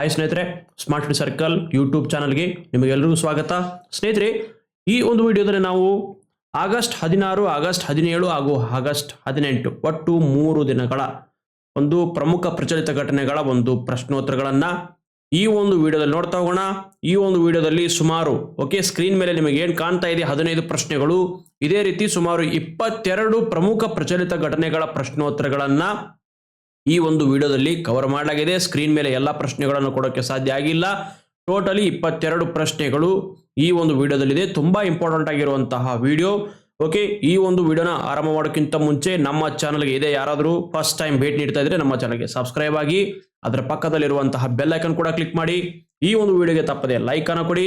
Hi ಸ್ನೇಹಿತರೆ smart circle YouTube ಚಾನಲ್ಗೆ ನಿಮಗೆಲ್ಲರಿಗೂ ಸ್ವಾಗತ. ಸ್ನೇಹಿತರೆ, ಈ ಒಂದು ವಿಡಿಯೋದಲ್ಲಿ ನಾವು ಆಗಸ್ಟ್ ಹದಿನಾರು, ಆಗಸ್ಟ್ ಹದಿನೇಳು ಹಾಗೂ ಆಗಸ್ಟ್ ಹದಿನೆಂಟು, ಒಟ್ಟು ಮೂರು ದಿನಗಳ ಒಂದು ಪ್ರಮುಖ ಪ್ರಚಲಿತ ಘಟನೆಗಳ ಒಂದು ಪ್ರಶ್ನೋತ್ತರಗಳನ್ನು ಈ ಒಂದು ವಿಡಿಯೋದಲ್ಲಿ ನೋಡ್ತಾ ಹೋಗೋಣ. ಈ ಒಂದು ವಿಡಿಯೋದಲ್ಲಿ ಸುಮಾರು, ಓಕೆ ಸ್ಕ್ರೀನ್ ಮೇಲೆ ನಿಮಗೆ ಏನು ಕಾಣ್ತಾ ಇದೆ? ಹದಿನೈದು ಪ್ರಶ್ನೆಗಳು. ಇದೇ ರೀತಿ ಸುಮಾರು ಇಪ್ಪತ್ತೆರಡು ಪ್ರಮುಖ ಪ್ರಚಲಿತ ಘಟನೆಗಳ ಪ್ರಶ್ನೋತ್ತರಗಳನ್ನು ಈ ಒಂದು ವಿಡಿಯೋದಲ್ಲಿ ಕವರ್ ಮಾಡಲಾಗಿದೆ. ಸ್ಕ್ರೀನ್ ಮೇಲೆ ಎಲ್ಲ ಪ್ರಶ್ನೆಗಳನ್ನು ಕೊಡೋಕ್ಕೆ ಸಾಧ್ಯ ಆಗಿಲ್ಲ. ಟೋಟಲಿ ಇಪ್ಪತ್ತೆರಡು ಪ್ರಶ್ನೆಗಳು ಈ ಒಂದು ವಿಡಿಯೋದಲ್ಲಿದೆ. ತುಂಬ ಇಂಪಾರ್ಟೆಂಟ್ ಆಗಿರುವಂತಹ ವಿಡಿಯೋ. ಓಕೆ ಈ ಒಂದು ವಿಡಿಯೋನ ಆರಂಭ ಮಾಡೋಕ್ಕಿಂತ ಮುಂಚೆ ನಮ್ಮ ಚಾನಲ್ಗೆ ಇದೆ ಯಾರಾದರೂ ಫಸ್ಟ್ ಟೈಮ್ ಭೇಟಿ ನೀಡ್ತಾ ಇದ್ರೆ ನಮ್ಮ ಚಾನಲ್ಗೆ ಸಬ್ಸ್ಕ್ರೈಬ್ ಆಗಿ, ಅದರ ಪಕ್ಕದಲ್ಲಿರುವಂತಹ ಬೆಲ್ ಐಕನ್ ಕೂಡ ಕ್ಲಿಕ್ ಮಾಡಿ, ಈ ಒಂದು ವಿಡಿಯೋಗೆ ತಪ್ಪದೆ ಲೈಕ್ ಅನ್ನು ಕೊಡಿ.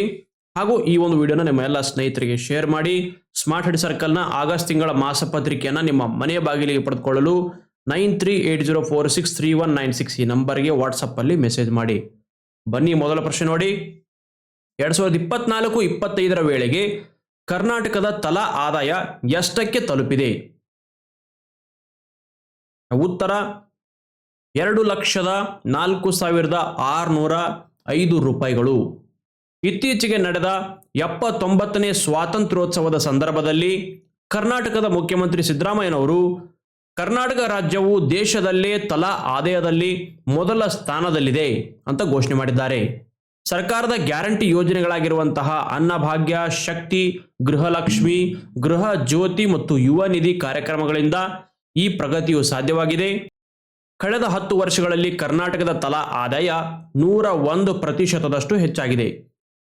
ಹಾಗೂ ಈ ಒಂದು ವಿಡಿಯೋನ ನಿಮ್ಮ ಎಲ್ಲ ಸ್ನೇಹಿತರಿಗೆ ಶೇರ್ ಮಾಡಿ. ಸ್ಮಾರ್ಟ್ ಹೆಡ್ ಸರ್ಕಲ್ನ ಆಗಸ್ಟ್ ತಿಂಗಳ ಮಾಸಪತ್ರಿಕೆಯನ್ನು ನಿಮ್ಮ ಮನೆಯ ಬಾಗಿಲಿಗೆ ಪಡೆದುಕೊಳ್ಳಲು nine three eight zero four six three one nine six ಈ ನಂಬರ್ಗೆ ವಾಟ್ಸಪ್ಪಲ್ಲಿ ಮೆಸೇಜ್ ಮಾಡಿ. ಬನ್ನಿ ಮೊದಲ ಪ್ರಶ್ನೆ ನೋಡಿ. ಎರಡ್ ಸಾವಿರದ ಇಪ್ಪತ್ನಾಲ್ಕು ಇಪ್ಪತ್ತೈದರ ವೇಳೆಗೆ ಕರ್ನಾಟಕದ ತಲಾ ಆದಾಯ ಎಷ್ಟಕ್ಕೆ ತಲುಪಿದೆ? ಉತ್ತರ, ಎರಡು ಲಕ್ಷದ ನಾಲ್ಕು ಸಾವಿರದ ಆರುನೂರ ಐದು ರೂಪಾಯಿಗಳು. ಇತ್ತೀಚೆಗೆ ನಡೆದ ಎಪ್ಪತ್ತೊಂಬತ್ತನೇ ಸ್ವಾತಂತ್ರ್ಯೋತ್ಸವದ ಸಂದರ್ಭದಲ್ಲಿ ಕರ್ನಾಟಕದ ಮುಖ್ಯಮಂತ್ರಿ ಸಿದ್ದರಾಮಯ್ಯನವರು ಕರ್ನಾಟಕ ರಾಜ್ಯವು ದೇಶದಲ್ಲೇ ತಲಾ ಆದಾಯದಲ್ಲಿ ಮೊದಲ ಸ್ಥಾನದಲ್ಲಿದೆ ಅಂತ ಘೋಷಣೆ ಮಾಡಿದ್ದಾರೆ. ಸರ್ಕಾರದ ಗ್ಯಾರಂಟಿ ಯೋಜನೆಗಳಾಗಿರುವಂತಹ ಅನ್ನಭಾಗ್ಯ ಶಕ್ತಿ, ಗೃಹಲಕ್ಷ್ಮಿ, ಗೃಹ ಜ್ಯೋತಿ ಮತ್ತು ಯುವ ನಿಧಿ ಕಾರ್ಯಕ್ರಮಗಳಿಂದ ಈ ಪ್ರಗತಿಯು ಸಾಧ್ಯವಾಗಿದೆ. ಕಳೆದ ಹತ್ತು ವರ್ಷಗಳಲ್ಲಿ ಕರ್ನಾಟಕದ ತಲಾ ಆದಾಯ ನೂರ ಒಂದು ಪ್ರತಿಶತದಷ್ಟು ಹೆಚ್ಚಾಗಿದೆ.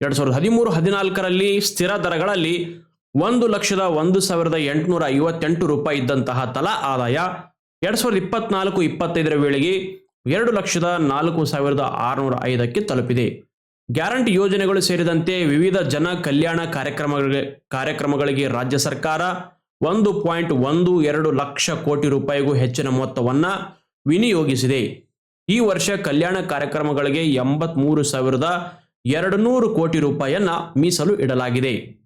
ಎರಡ್ ಸಾವಿರದ ಹದಿಮೂರು ಹದಿನಾಲ್ಕರಲ್ಲಿ ಸ್ಥಿರ ದರಗಳಲ್ಲಿ ಒಂದು ಲಕ್ಷದ ಒಂದು ಸಾವಿರದ ಎಂಟುನೂರ ಐವತ್ತೆಂಟು ರೂಪಾಯಿ ಇದ್ದಂತಹ ತಲಾ ಆದಾಯ ಎರಡ್ ಸಾವಿರದ ಇಪ್ಪತ್ನಾಲ್ಕು ಇಪ್ಪತ್ತೈದರ ವೇಳೆಗೆ ಎರಡು ಲಕ್ಷದ ನಾಲ್ಕು ಸಾವಿರದ ಆರುನೂರ ಐದಕ್ಕೆ ತಲುಪಿದೆ. ಗ್ಯಾರಂಟಿ ಯೋಜನೆಗಳು ಸೇರಿದಂತೆ ವಿವಿಧ ಜನ ಕಲ್ಯಾಣ ಕಾರ್ಯಕ್ರಮಗಳಿಗೆ ಕಾರ್ಯಕ್ರಮಗಳಿಗೆ ರಾಜ್ಯ ಸರ್ಕಾರ ಒಂದು ಪಾಯಿಂಟ್ ಒಂದು ಎರಡು ಲಕ್ಷ ಕೋಟಿ ರೂಪಾಯಿಗೂ ಹೆಚ್ಚಿನ ಮೊತ್ತವನ್ನ ವಿನಿಯೋಗಿಸಿದೆ. ಈ ವರ್ಷ ಕಲ್ಯಾಣ ಕಾರ್ಯಕ್ರಮಗಳಿಗೆ ಎಂಬತ್ಮೂರು ಸಾವಿರದ ಎರಡು ನೂರು ಕೋಟಿ ರೂಪಾಯಿಯನ್ನ ಮೀಸಲು ಇಡಲಾಗಿದೆ.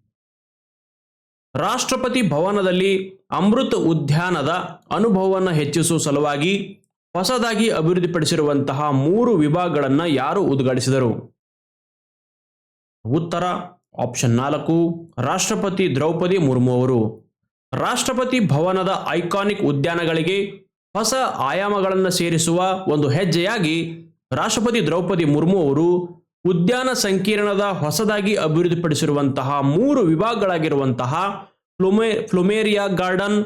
ರಾಷ್ಟ್ರಪತಿ ಭವನದಲ್ಲಿ ಅಮೃತ ಉದ್ಯಾನದ ಅನುಭವವನ್ನು ಹೆಚ್ಚಿಸುವ ಸಲುವಾಗಿ ಹೊಸದಾಗಿ ಅಭಿವೃದ್ಧಿಪಡಿಸಿರುವಂತಹ ಮೂರು ವಿಭಾಗಗಳನ್ನು ಯಾರು ಉದ್ಘಾಟಿಸಿದರು? ಉತ್ತರ ಆಪ್ಷನ್ ನಾಲ್ಕು, ರಾಷ್ಟ್ರಪತಿ ದ್ರೌಪದಿ ಮುರ್ಮು ಅವರು. ರಾಷ್ಟ್ರಪತಿ ಭವನದ ಐಕಾನಿಕ್ ಉದ್ಯಾನಗಳಿಗೆ ಹೊಸ ಆಯಾಮಗಳನ್ನು ಸೇರಿಸುವ ಒಂದು ಹೆಜ್ಜೆಯಾಗಿ ರಾಷ್ಟ್ರಪತಿ ದ್ರೌಪದಿ ಮುರ್ಮು ಅವರು ಉದ್ಯಾನ ಸಂಕೀರ್ಣದ ಹೊಸದಾಗಿ ಅಭಿವೃದ್ಧಿಪಡಿಸಿರುವಂತಹ ಮೂರು ವಿಭಾಗಗಳಾಗಿರುವಂತಹ ಫ್ಲೊಮೆ, ಫ್ಲೊಮೇರಿಯಾ ಗಾರ್ಡನ್,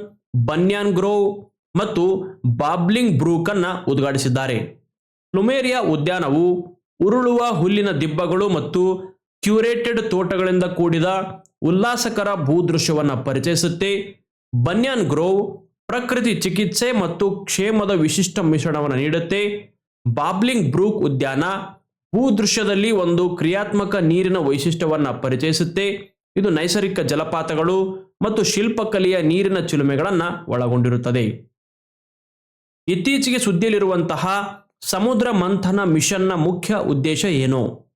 ಬನ್ಯಾನ್ ಗ್ರೋವ್ ಮತ್ತು ಬಾಬ್ಲಿಂಗ್ ಬ್ರೂಕ್ ಅನ್ನ ಉದ್ಘಾಟಿಸಿದ್ದಾರೆ. ಫ್ಲೊಮೇರಿಯಾ ಉದ್ಯಾನವು ಉರುಳುವ ಹುಲ್ಲಿನ ದಿಬ್ಬಗಳು ಮತ್ತು ಕ್ಯೂರೇಟೆಡ್ ತೋಟಗಳಿಂದ ಕೂಡಿದ ಉಲ್ಲಾಸಕರ ಭೂದೃಶ್ಯವನ್ನು ಪರಿಚಯಿಸುತ್ತೆ. ಬನ್ಯಾನ್ ಗ್ರೋವ್ ಪ್ರಕೃತಿ ಚಿಕಿತ್ಸೆ ಮತ್ತು ಕ್ಷೇಮದ ವಿಶಿಷ್ಟ ಮಿಶ್ರಣವನ್ನು ನೀಡುತ್ತೆ. ಬಾಬ್ಲಿಂಗ್ ಬ್ರೂಕ್ ಉದ್ಯಾನ ಭೂದೃಶ್ಯದಲ್ಲಿ ಒಂದು ಕ್ರಿಯಾತ್ಮಕ ನೀರಿನ ವೈಶಿಷ್ಟ್ಯವನ್ನು ಪರಿಚಯಿಸುತ್ತೆ. ಇದು ನೈಸರ್ಗಿಕ ಜಲಪಾತಗಳು ಮತ್ತು ಶಿಲ್ಪಕಲೆಯ ನೀರಿನ ಚಿಲುಮೆಗಳನ್ನು ಒಳಗೊಂಡಿರುತ್ತದೆ. ಇತ್ತೀಚೆಗೆ ಸುದ್ದಿಯಲ್ಲಿರುವಂತಹ ಸಮುದ್ರ ಮಂಥನ ಮಿಷನ್ನ ಮುಖ್ಯ ಉದ್ದೇಶ ಏನು?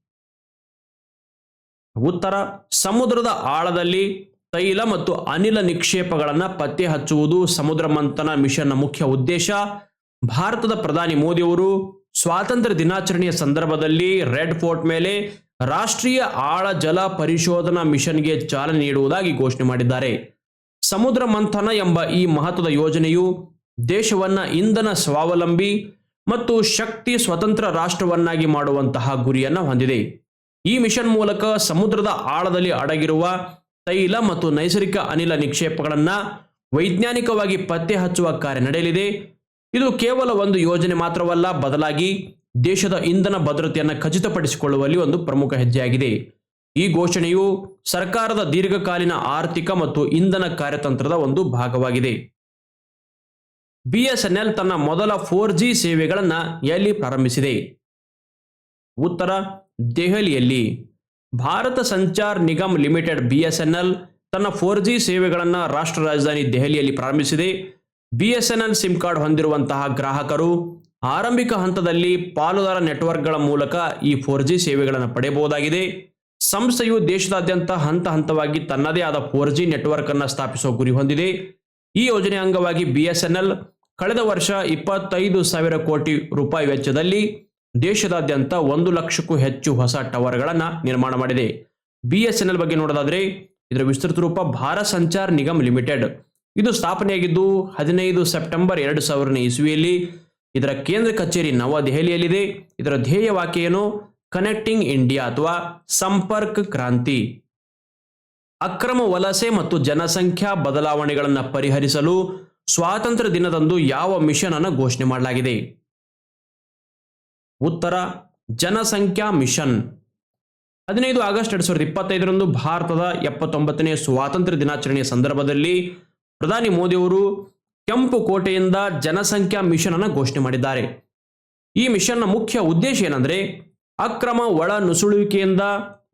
ಉತ್ತರ, ಸಮುದ್ರದ ಆಳದಲ್ಲಿ ತೈಲ ಮತ್ತು ಅನಿಲ ನಿಕ್ಷೇಪಗಳನ್ನು ಪತ್ತೆ ಹಚ್ಚುವುದು ಸಮುದ್ರ ಮಂಥನ ಮಿಷನ್ನ ಮುಖ್ಯ ಉದ್ದೇಶ. ಭಾರತದ ಪ್ರಧಾನಿ ಮೋದಿಯವರು ಸ್ವಾತಂತ್ರ್ಯ ದಿನಾಚರಣೆಯ ಸಂದರ್ಭದಲ್ಲಿ ರೆಡ್ ಫೋರ್ಟ್ ಮೇಲೆ ರಾಷ್ಟ್ರೀಯ ಆಳ ಜಲ ಪರಿಶೋಧನಾ ಮಿಷನ್ಗೆ ಚಾಲನೆ ನೀಡುವುದಾಗಿ ಘೋಷಣೆ ಮಾಡಿದ್ದಾರೆ. ಸಮುದ್ರ ಮಂಥನ ಎಂಬ ಈ ಮಹತ್ವದ ಯೋಜನೆಯು ದೇಶವನ್ನ ಇಂಧನ ಸ್ವಾವಲಂಬಿ ಮತ್ತು ಶಕ್ತಿ ಸ್ವತಂತ್ರ ರಾಷ್ಟ್ರವನ್ನಾಗಿ ಮಾಡುವಂತಹ ಗುರಿಯನ್ನ ಹೊಂದಿದೆ. ಈ ಮಿಷನ್ ಮೂಲಕ ಸಮುದ್ರದ ಆಳದಲ್ಲಿ ಅಡಗಿರುವ ತೈಲ ಮತ್ತು ನೈಸರ್ಗಿಕ ಅನಿಲ ನಿಕ್ಷೇಪಗಳನ್ನ ವೈಜ್ಞಾನಿಕವಾಗಿ ಪತ್ತೆ ಹಚ್ಚುವ ಕಾರ್ಯ ನಡೆಯಲಿದೆ. ಇದು ಕೇವಲ ಒಂದು ಯೋಜನೆ ಮಾತ್ರವಲ್ಲ, ಬದಲಾಗಿ ದೇಶದ ಇಂಧನ ಭದ್ರತೆಯನ್ನು ಖಚಿತಪಡಿಸಿಕೊಳ್ಳುವಲ್ಲಿ ಒಂದು ಪ್ರಮುಖ ಹೆಜ್ಜೆಯಾಗಿದೆ. ಈ ಘೋಷಣೆಯು ಸರ್ಕಾರದ ದೀರ್ಘಕಾಲೀನ ಆರ್ಥಿಕ ಮತ್ತು ಇಂಧನ ಕಾರ್ಯತಂತ್ರದ ಒಂದು ಭಾಗವಾಗಿದೆ. ಬಿಎಸ್ಎನ್ಎಲ್ ತನ್ನ ಮೊದಲ ಫೋರ್ ಜಿ ಸೇವೆಗಳನ್ನು ಎಲ್ಲಿ ಪ್ರಾರಂಭಿಸಿದೆ? ಉತ್ತರ ದೆಹಲಿಯಲ್ಲಿ. ಭಾರತ ಸಂಚಾರ್ ನಿಗಮ್ ಲಿಮಿಟೆಡ್ ಬಿಎಸ್ಎನ್ಎಲ್ ತನ್ನ ಫೋರ್ ಜಿ ಸೇವೆಗಳನ್ನು ರಾಷ್ಟ್ರ ರಾಜಧಾನಿ ದೆಹಲಿಯಲ್ಲಿ ಪ್ರಾರಂಭಿಸಿದೆ. ಬಿಎಸ್ಎನ್ಎಲ್ ಸಿಮ್ ಕಾರ್ಡ್ ಹೊಂದಿರುವಂತಹ ಗ್ರಾಹಕರು ಆರಂಭಿಕ ಹಂತದಲ್ಲಿ ಪಾಲುದಾರ ನೆಟ್ವರ್ಕ್ಗಳ ಮೂಲಕ ಈ ಫೋರ್ ಜಿ ಸೇವೆಗಳನ್ನು ಪಡೆಯಬಹುದಾಗಿದೆ. ಸಂಸ್ಥೆಯು ದೇಶದಾದ್ಯಂತ ಹಂತ ಹಂತವಾಗಿ ತನ್ನದೇ ಆದ ಫೋರ್ ಜಿ ನೆಟ್ವರ್ಕ್ ಅನ್ನು ಸ್ಥಾಪಿಸುವ ಗುರಿ ಹೊಂದಿದೆ. ಈ ಯೋಜನೆ ಅಂಗವಾಗಿ ಬಿಎಸ್ಎನ್ಎಲ್ ಕಳೆದ ವರ್ಷ ಇಪ್ಪತ್ತೈದು ಸಾವಿರ ಕೋಟಿ ರೂಪಾಯಿ ವೆಚ್ಚದಲ್ಲಿ ದೇಶದಾದ್ಯಂತ ಒಂದು ಲಕ್ಷಕ್ಕೂ ಹೆಚ್ಚು ಹೊಸ ಟವರ್ಗಳನ್ನು ನಿರ್ಮಾಣ ಮಾಡಿದೆ. ಬಿ ಎಸ್ ಎನ್ ಎಲ್ ಬಗ್ಗೆ ನೋಡೋದಾದ್ರೆ ಇದರ ವಿಸ್ತೃತ ರೂಪ ಭಾರತ್ ಸಂಚಾರ್ ನಿಗಮ್ ಲಿಮಿಟೆಡ್. ಇದು ಸ್ಥಾಪನೆಯಾಗಿದ್ದು ಹದಿನೈದು ಸೆಪ್ಟೆಂಬರ್ ಎರಡು ಸಾವಿರನೇ ಇಸ್ವಿಯಲ್ಲಿ ಇದರ ಕೇಂದ್ರ ಕಚೇರಿ ನವದೆಹಲಿಯಲ್ಲಿದೆ. ಇದರ ಧ್ಯೇಯ ವಾಕ್ಯ ಏನು ಕನೆಕ್ಟಿಂಗ್ ಇಂಡಿಯಾ ಅಥವಾ ಸಂಪರ್ಕ ಕ್ರಾಂತಿ ಅಕ್ರಮ ವಲಸೆ ಮತ್ತು ಜನಸಂಖ್ಯಾ ಬದಲಾವಣೆಗಳನ್ನು ಪರಿಹರಿಸಲು ಸ್ವಾತಂತ್ರ್ಯ ದಿನದಂದು ಯಾವ ಮಿಷನ್ ಅನ್ನು ಘೋಷಣೆ ಮಾಡಲಾಗಿದೆ? ಉತ್ತರ, ಜನಸಂಖ್ಯಾ ಮಿಷನ್. ಹದಿನೈದು ಆಗಸ್ಟ್ ಎರಡ್ ಸಾವಿರದ ಇಪ್ಪತ್ತೈದರಂದು ಭಾರತದ ಎಪ್ಪತ್ತೊಂಬತ್ತನೇ ಸ್ವಾತಂತ್ರ್ಯ ದಿನಾಚರಣೆಯ ಸಂದರ್ಭದಲ್ಲಿ ಪ್ರಧಾನಿ ಮೋದಿಯವರು ಕೆಂಪು ಕೋಟೆಯಿಂದ ಜನಸಂಖ್ಯಾ ಮಿಷನ್ ಅನ್ನು ಘೋಷಣೆ ಮಾಡಿದ್ದಾರೆ. ಈ ಮಿಷನ್ನ ಮುಖ್ಯ ಉದ್ದೇಶ ಏನಂದ್ರೆ ಅಕ್ರಮ ಒಳ ನುಸುಳುವಿಕೆಯಿಂದ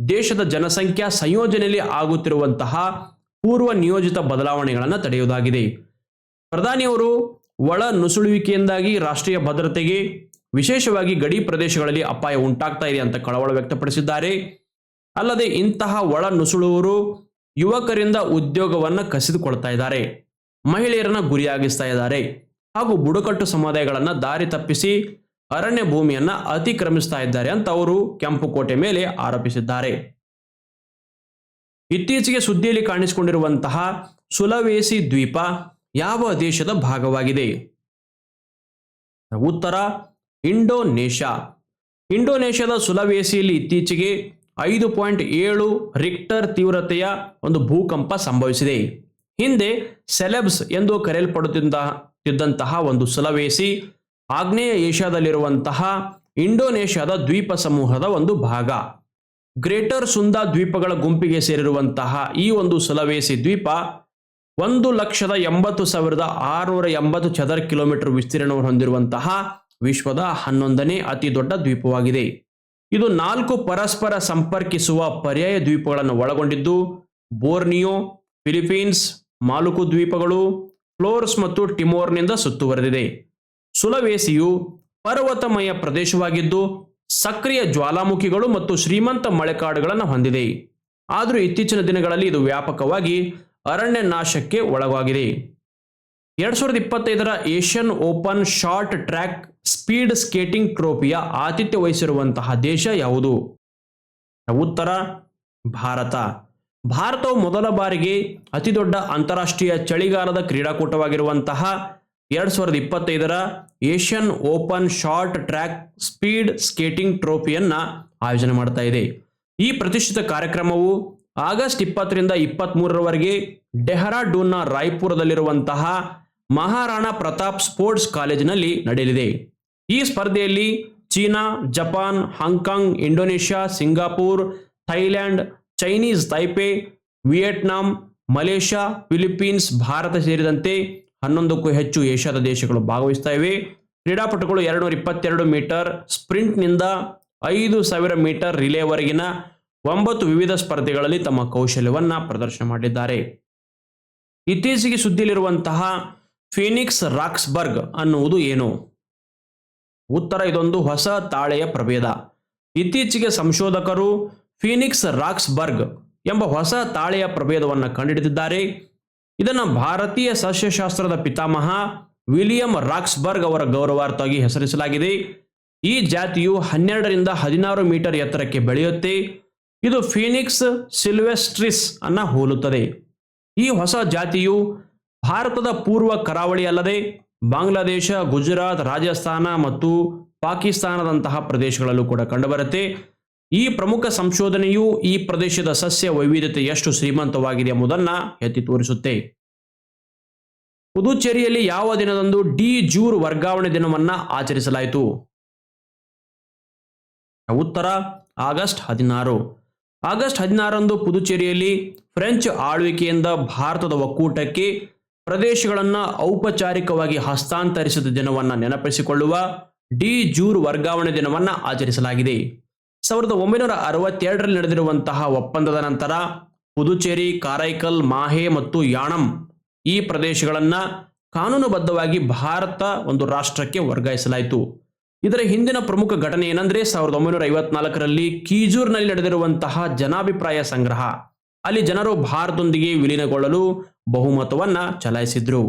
ದೇಶದ ಜನಸಂಖ್ಯಾ ಸಂಯೋಜನೆಯಲ್ಲಿ ಆಗುತ್ತಿರುವಂತಹ ಪೂರ್ವ ನಿಯೋಜಿತ ಬದಲಾವಣೆಗಳನ್ನು ತಡೆಯುವುದಾಗಿದೆ. ಪ್ರಧಾನಿಯವರು ಒಳ ನುಸುಳುವಿಕೆಯಿಂದಾಗಿ ರಾಷ್ಟ್ರೀಯ ಭದ್ರತೆಗೆ ವಿಶೇಷವಾಗಿ ಗಡಿ ಪ್ರದೇಶಗಳಲ್ಲಿ ಅಪಾಯ ಉಂಟಾಗ್ತಾ ಇದೆ ಅಂತ ಕಳವಳ ವ್ಯಕ್ತಪಡಿಸಿದ್ದಾರೆ. ಅಲ್ಲದೆ ಇಂತಹ ಒಳ ನುಸುಳುವರು ಯುವಕರಿಂದ ಉದ್ಯೋಗವನ್ನು ಕಸಿದುಕೊಳ್ತಾ ಇದ್ದಾರೆ. ಮಹಿಳೆಯರನ್ನ ಗುರಿಯಾಗಿಸ್ತಾ ಇದ್ದಾರೆ. ಹಾಗೂ ಬುಡಕಟ್ಟು ಸಮುದಾಯಗಳನ್ನು ದಾರಿ ತಪ್ಪಿಸಿ ಅರಣ್ಯ ಭೂಮಿಯನ್ನ ಅತಿಕ್ರಮಿಸ್ತಾ ಇದ್ದಾರೆ ಅಂತ ಅವರು ಕೆಂಪುಕೋಟೆ ಮೇಲೆ ಆರೋಪಿಸಿದ್ದಾರೆ. ಇತ್ತೀಚೆಗೆ ಸುದ್ದಿಯಲ್ಲಿ ಕಾಣಿಸಿಕೊಂಡಿರುವಂತಹ ಸುಲವೇಸಿ ದ್ವೀಪ ಯಾವ ದೇಶದ ಭಾಗವಾಗಿದೆ? ಉತ್ತರ, ಇಂಡೋನೇಷ್ಯಾ. ಇಂಡೋನೇಷ್ಯಾದ ಸುಲವೇಸಿಯಲ್ಲಿ ಇತ್ತೀಚೆಗೆ ಐದು ಪಾಯಿಂಟ್ ಏಳು ರಿಕ್ಟರ್ ತೀವ್ರತೆಯ ಒಂದು ಭೂಕಂಪ ಸಂಭವಿಸಿದೆ. ಹಿಂದೆ ಸೆಲೆಬ್ಸ್ ಎಂದು ಕರೆಯಲ್ಪಡುತ್ತಿದ್ದಂತಹ ಒಂದು ಸುಲವೇಸಿ, ಆಗ್ನೇಯ ಏಷ್ಯಾದಲ್ಲಿರುವಂತಹ ಇಂಡೋನೇಷ್ಯಾದ ದ್ವೀಪ ಸಮೂಹದ ಒಂದು ಭಾಗ. ಗ್ರೇಟರ್ ಸುಂದಾ ದ್ವೀಪಗಳ ಗುಂಪಿಗೆ ಸೇರಿರುವಂತಹ ಈ ಒಂದು ಸುಲವೇಸಿ ದ್ವೀಪ ಒಂದು ಲಕ್ಷದ ಎಂಬತ್ತು ಸಾವಿರದ ಆರುನೂರ ಎಂಬತ್ತು ಚದರ ಕಿಲೋಮೀಟರ್ ವಿಸ್ತೀರ್ಣವನ್ನು ಹೊಂದಿರುವಂತಹ ವಿಶ್ವದ ಹನ್ನೊಂದನೇ ಅತಿ ದೊಡ್ಡ ದ್ವೀಪವಾಗಿದೆ. ಇದು ನಾಲ್ಕು ಪರಸ್ಪರ ಸಂಪರ್ಕಿಸುವ ಪರ್ಯಾಯ ದ್ವೀಪಗಳನ್ನು ಒಳಗೊಂಡಿದ್ದು, ಬೋರ್ನಿಯೋ, ಫಿಲಿಪೀನ್ಸ್, ಮಾಲುಕು ದ್ವೀಪಗಳು, ಫ್ಲೋರ್ಸ್ ಮತ್ತು ಟಿಮೋರ್ನಿಂದ ಸುತ್ತುವರೆದಿದೆ. ಸುಲವೇಸಿಯು ಪರ್ವತಮಯ ಪ್ರದೇಶವಾಗಿದ್ದು, ಸಕ್ರಿಯ ಜ್ವಾಲಾಮುಖಿಗಳು ಮತ್ತು ಶ್ರೀಮಂತ ಮಳೆಕಾಡುಗಳನ್ನು ಹೊಂದಿದೆ. ಆದರೂ ಇತ್ತೀಚಿನ ದಿನಗಳಲ್ಲಿ ಇದು ವ್ಯಾಪಕವಾಗಿ ಅರಣ್ಯ ನಾಶಕ್ಕೆ ಒಳಗಾಗಿದೆ. ಎರಡ್ ಸಾವಿರದ ಇಪ್ಪತ್ತೈದರ Asian open short track speed skating ಟ್ರೋಫಿಯ ಆತಿಥ್ಯ ವಹಿಸಿರುವಂತಹ ದೇಶ ಯಾವುದು? ಉತ್ತರ ಭಾರತ. ಭಾರತವು ಮೊದಲ ಬಾರಿಗೆ ಅತಿ ದೊಡ್ಡ ಅಂತಾರಾಷ್ಟ್ರೀಯ ಚಳಿಗಾಲದ ಕ್ರೀಡಾಕೂಟವಾಗಿರುವಂತಹ ಎರಡ್ ಸಾವಿರದ ಇಪ್ಪತ್ತೈದರ Asian open short track speed skating ಟ್ರೋಫಿಯನ್ನ ಆಯೋಜನೆ ಮಾಡ್ತಾ ಇದೆ. ಈ ಪ್ರತಿಷ್ಠಿತ ಕಾರ್ಯಕ್ರಮವು ಆಗಸ್ಟ್ ಇಪ್ಪತ್ತರಿಂದ ಇಪ್ಪತ್ತ್ಮೂರರವರೆಗೆ ಡೆಹರಾಡೂನ್ನ ರಾಯ್ಪುರದಲ್ಲಿರುವಂತಹ ಮಹಾರಾಣಾ ಪ್ರತಾಪ್ ಸ್ಪೋರ್ಟ್ಸ್ ಕಾಲೇಜಿನಲ್ಲಿ ನಡೆಯಲಿದೆ. ಈ ಸ್ಪರ್ಧೆಯಲ್ಲಿ China, Japan, Hong Kong, Indonesia, Singapore, Thailand, Chinese, Taipei, Vietnam, Malaysia, Philippines, Bharat ಸೇರಿದಂತೆ ಹನ್ನೊಂದಕ್ಕೂ ಹೆಚ್ಚು ಏಷ್ಯಾದ ದೇಶಗಳು ಭಾಗವಹಿಸ್ತಾ ಇವೆ. ಕ್ರೀಡಾಪಟುಗಳು ಎರಡುನೂರ ಇಪ್ಪತ್ತೆರಡು ಮೀಟರ್ ಸ್ಪ್ರಿಂಟ್ನಿಂದ ಐದು ಸಾವಿರ ಮೀಟರ್ ರಿಲೇವರೆಗಿನ ಒಂಬತ್ತು ವಿವಿಧ ಸ್ಪರ್ಧೆಗಳಲ್ಲಿ ತಮ್ಮ ಕೌಶಲ್ಯವನ್ನು ಪ್ರದರ್ಶನ ಮಾಡಿದ್ದಾರೆ. ಇತ್ತೀಚೆಗೆ ಸುದ್ದಿಯಲ್ಲಿರುವಂತಹ ಫೀನಿಕ್ಸ್ ರಾಕ್ಸ್ಬರ್ಗ್ ಅನ್ನುವುದು ಏನು? ಉತ್ತರ ಇದೊಂದು ಹೊಸ ತಾಳೆಯ ಪ್ರಭೇದ. ಇತ್ತೀಚೆಗೆ ಸಂಶೋಧಕರು ಫೀನಿಕ್ಸ್ ರಾಕ್ಸ್ಬರ್ಗ್ ಎಂಬ ಹೊಸ ತಾಳೆಯ ಪ್ರಭೇದವನ್ನು ಕಂಡುಹಿಡಿದಿದ್ದಾರೆ ಇದನ್ನು ಭಾರತೀಯ ಸಸ್ಯಶಾಸ್ತ್ರದ ಪಿತಾಮಹ ವಿಲಿಯಂ ರಾಕ್ಸ್ಬರ್ಗ್ ಅವರ ಗೌರವಾರ್ಥವಾಗಿ ಹೆಸರಿಸಲಾಗಿದೆ. ಈ ಜಾತಿಯು ಹನ್ನೆರಡರಿಂದ ಹದಿನಾರು ಮೀಟರ್ ಎತ್ತರಕ್ಕೆ ಬೆಳೆಯುತ್ತೆ. ಇದು ಫೀನಿಕ್ಸ್ ಸಿಲ್ವೆಸ್ಟ್ರಿಸ್ ಅನ್ನು ಹೋಲುತ್ತದೆ. ಈ ಹೊಸ ಜಾತಿಯು ಭಾರತದ ಪೂರ್ವ ಕರಾವಳಿ ಅಲ್ಲದೆ ಬಾಂಗ್ಲಾದೇಶ, ಗುಜರಾತ್, ರಾಜಸ್ಥಾನ ಮತ್ತು ಪಾಕಿಸ್ತಾನದಂತಹ ಪ್ರದೇಶಗಳಲ್ಲೂ ಕೂಡ ಕಂಡುಬರುತ್ತೆ. ಈ ಪ್ರಮುಖ ಸಂಶೋಧನೆಯು ಈ ಪ್ರದೇಶದ ಸಸ್ಯ ವೈವಿಧ್ಯತೆ ಎಷ್ಟು ಶ್ರೀಮಂತವಾಗಿದೆ ಎಂಬುದನ್ನು ಎತ್ತಿ ತೋರಿಸುತ್ತೆ. ಪುದುಚೇರಿಯಲ್ಲಿ ಯಾವ ದಿನದಂದು ಡಿ ಜೂರ್ ವರ್ಗಾವಣೆ ದಿನವನ್ನ ಆಚರಿಸಲಾಯಿತು? ಉತ್ತರ, ಆಗಸ್ಟ್ ಹದಿನಾರು. ಆಗಸ್ಟ್ ಹದಿನಾರಂದು ಪುದುಚೇರಿಯಲ್ಲಿ ಫ್ರೆಂಚ್ ಆಳ್ವಿಕೆಯಿಂದ ಭಾರತದ ಒಕ್ಕೂಟಕ್ಕೆ ಪ್ರದೇಶಗಳನ್ನು ಔಪಚಾರಿಕವಾಗಿ ಹಸ್ತಾಂತರಿಸಿದ ದಿನವನ್ನು ನೆನಪಿಸಿಕೊಳ್ಳುವ ಡಿ ಜೂರ್ ವರ್ಗಾವಣೆ ದಿನವನ್ನು ಆಚರಿಸಲಾಗಿದೆ. ಸಾವಿರದ ಒಂಬೈನೂರ ಅರವತ್ತೆರಡರಲ್ಲಿ ನಡೆದಿರುವಂತಹ ಒಪ್ಪಂದದ ನಂತರ ಪುದುಚೇರಿ, ಕಾರೈಕಲ್, ಮಾಹೆ ಮತ್ತು ಯಾಣಂ ಈ ಪ್ರದೇಶಗಳನ್ನು ಕಾನೂನುಬದ್ಧವಾಗಿ ಭಾರತ ಒಂದು ರಾಷ್ಟ್ರಕ್ಕೆ ವರ್ಗಾಯಿಸಲಾಯಿತು. ಇದರ ಹಿಂದಿನ ಪ್ರಮುಖ ಘಟನೆ ಏನಂದ್ರೆ ಸಾವಿರದ ಒಂಬೈನೂರ ಐವತ್ನಾಲ್ಕರಲ್ಲಿ ಕೀಜೂರ್ನಲ್ಲಿ ನಡೆದಿರುವಂತಹ ಜನಾಭಿಪ್ರಾಯ ಸಂಗ್ರಹ. ಅಲ್ಲಿ ಜನರು ಭಾರತದೊಂದಿಗೆ ವಿಲೀನಗೊಳ್ಳಲು ಬಹುಮತವನ್ನ ಚಲಾಯಿಸಿದ್ರು.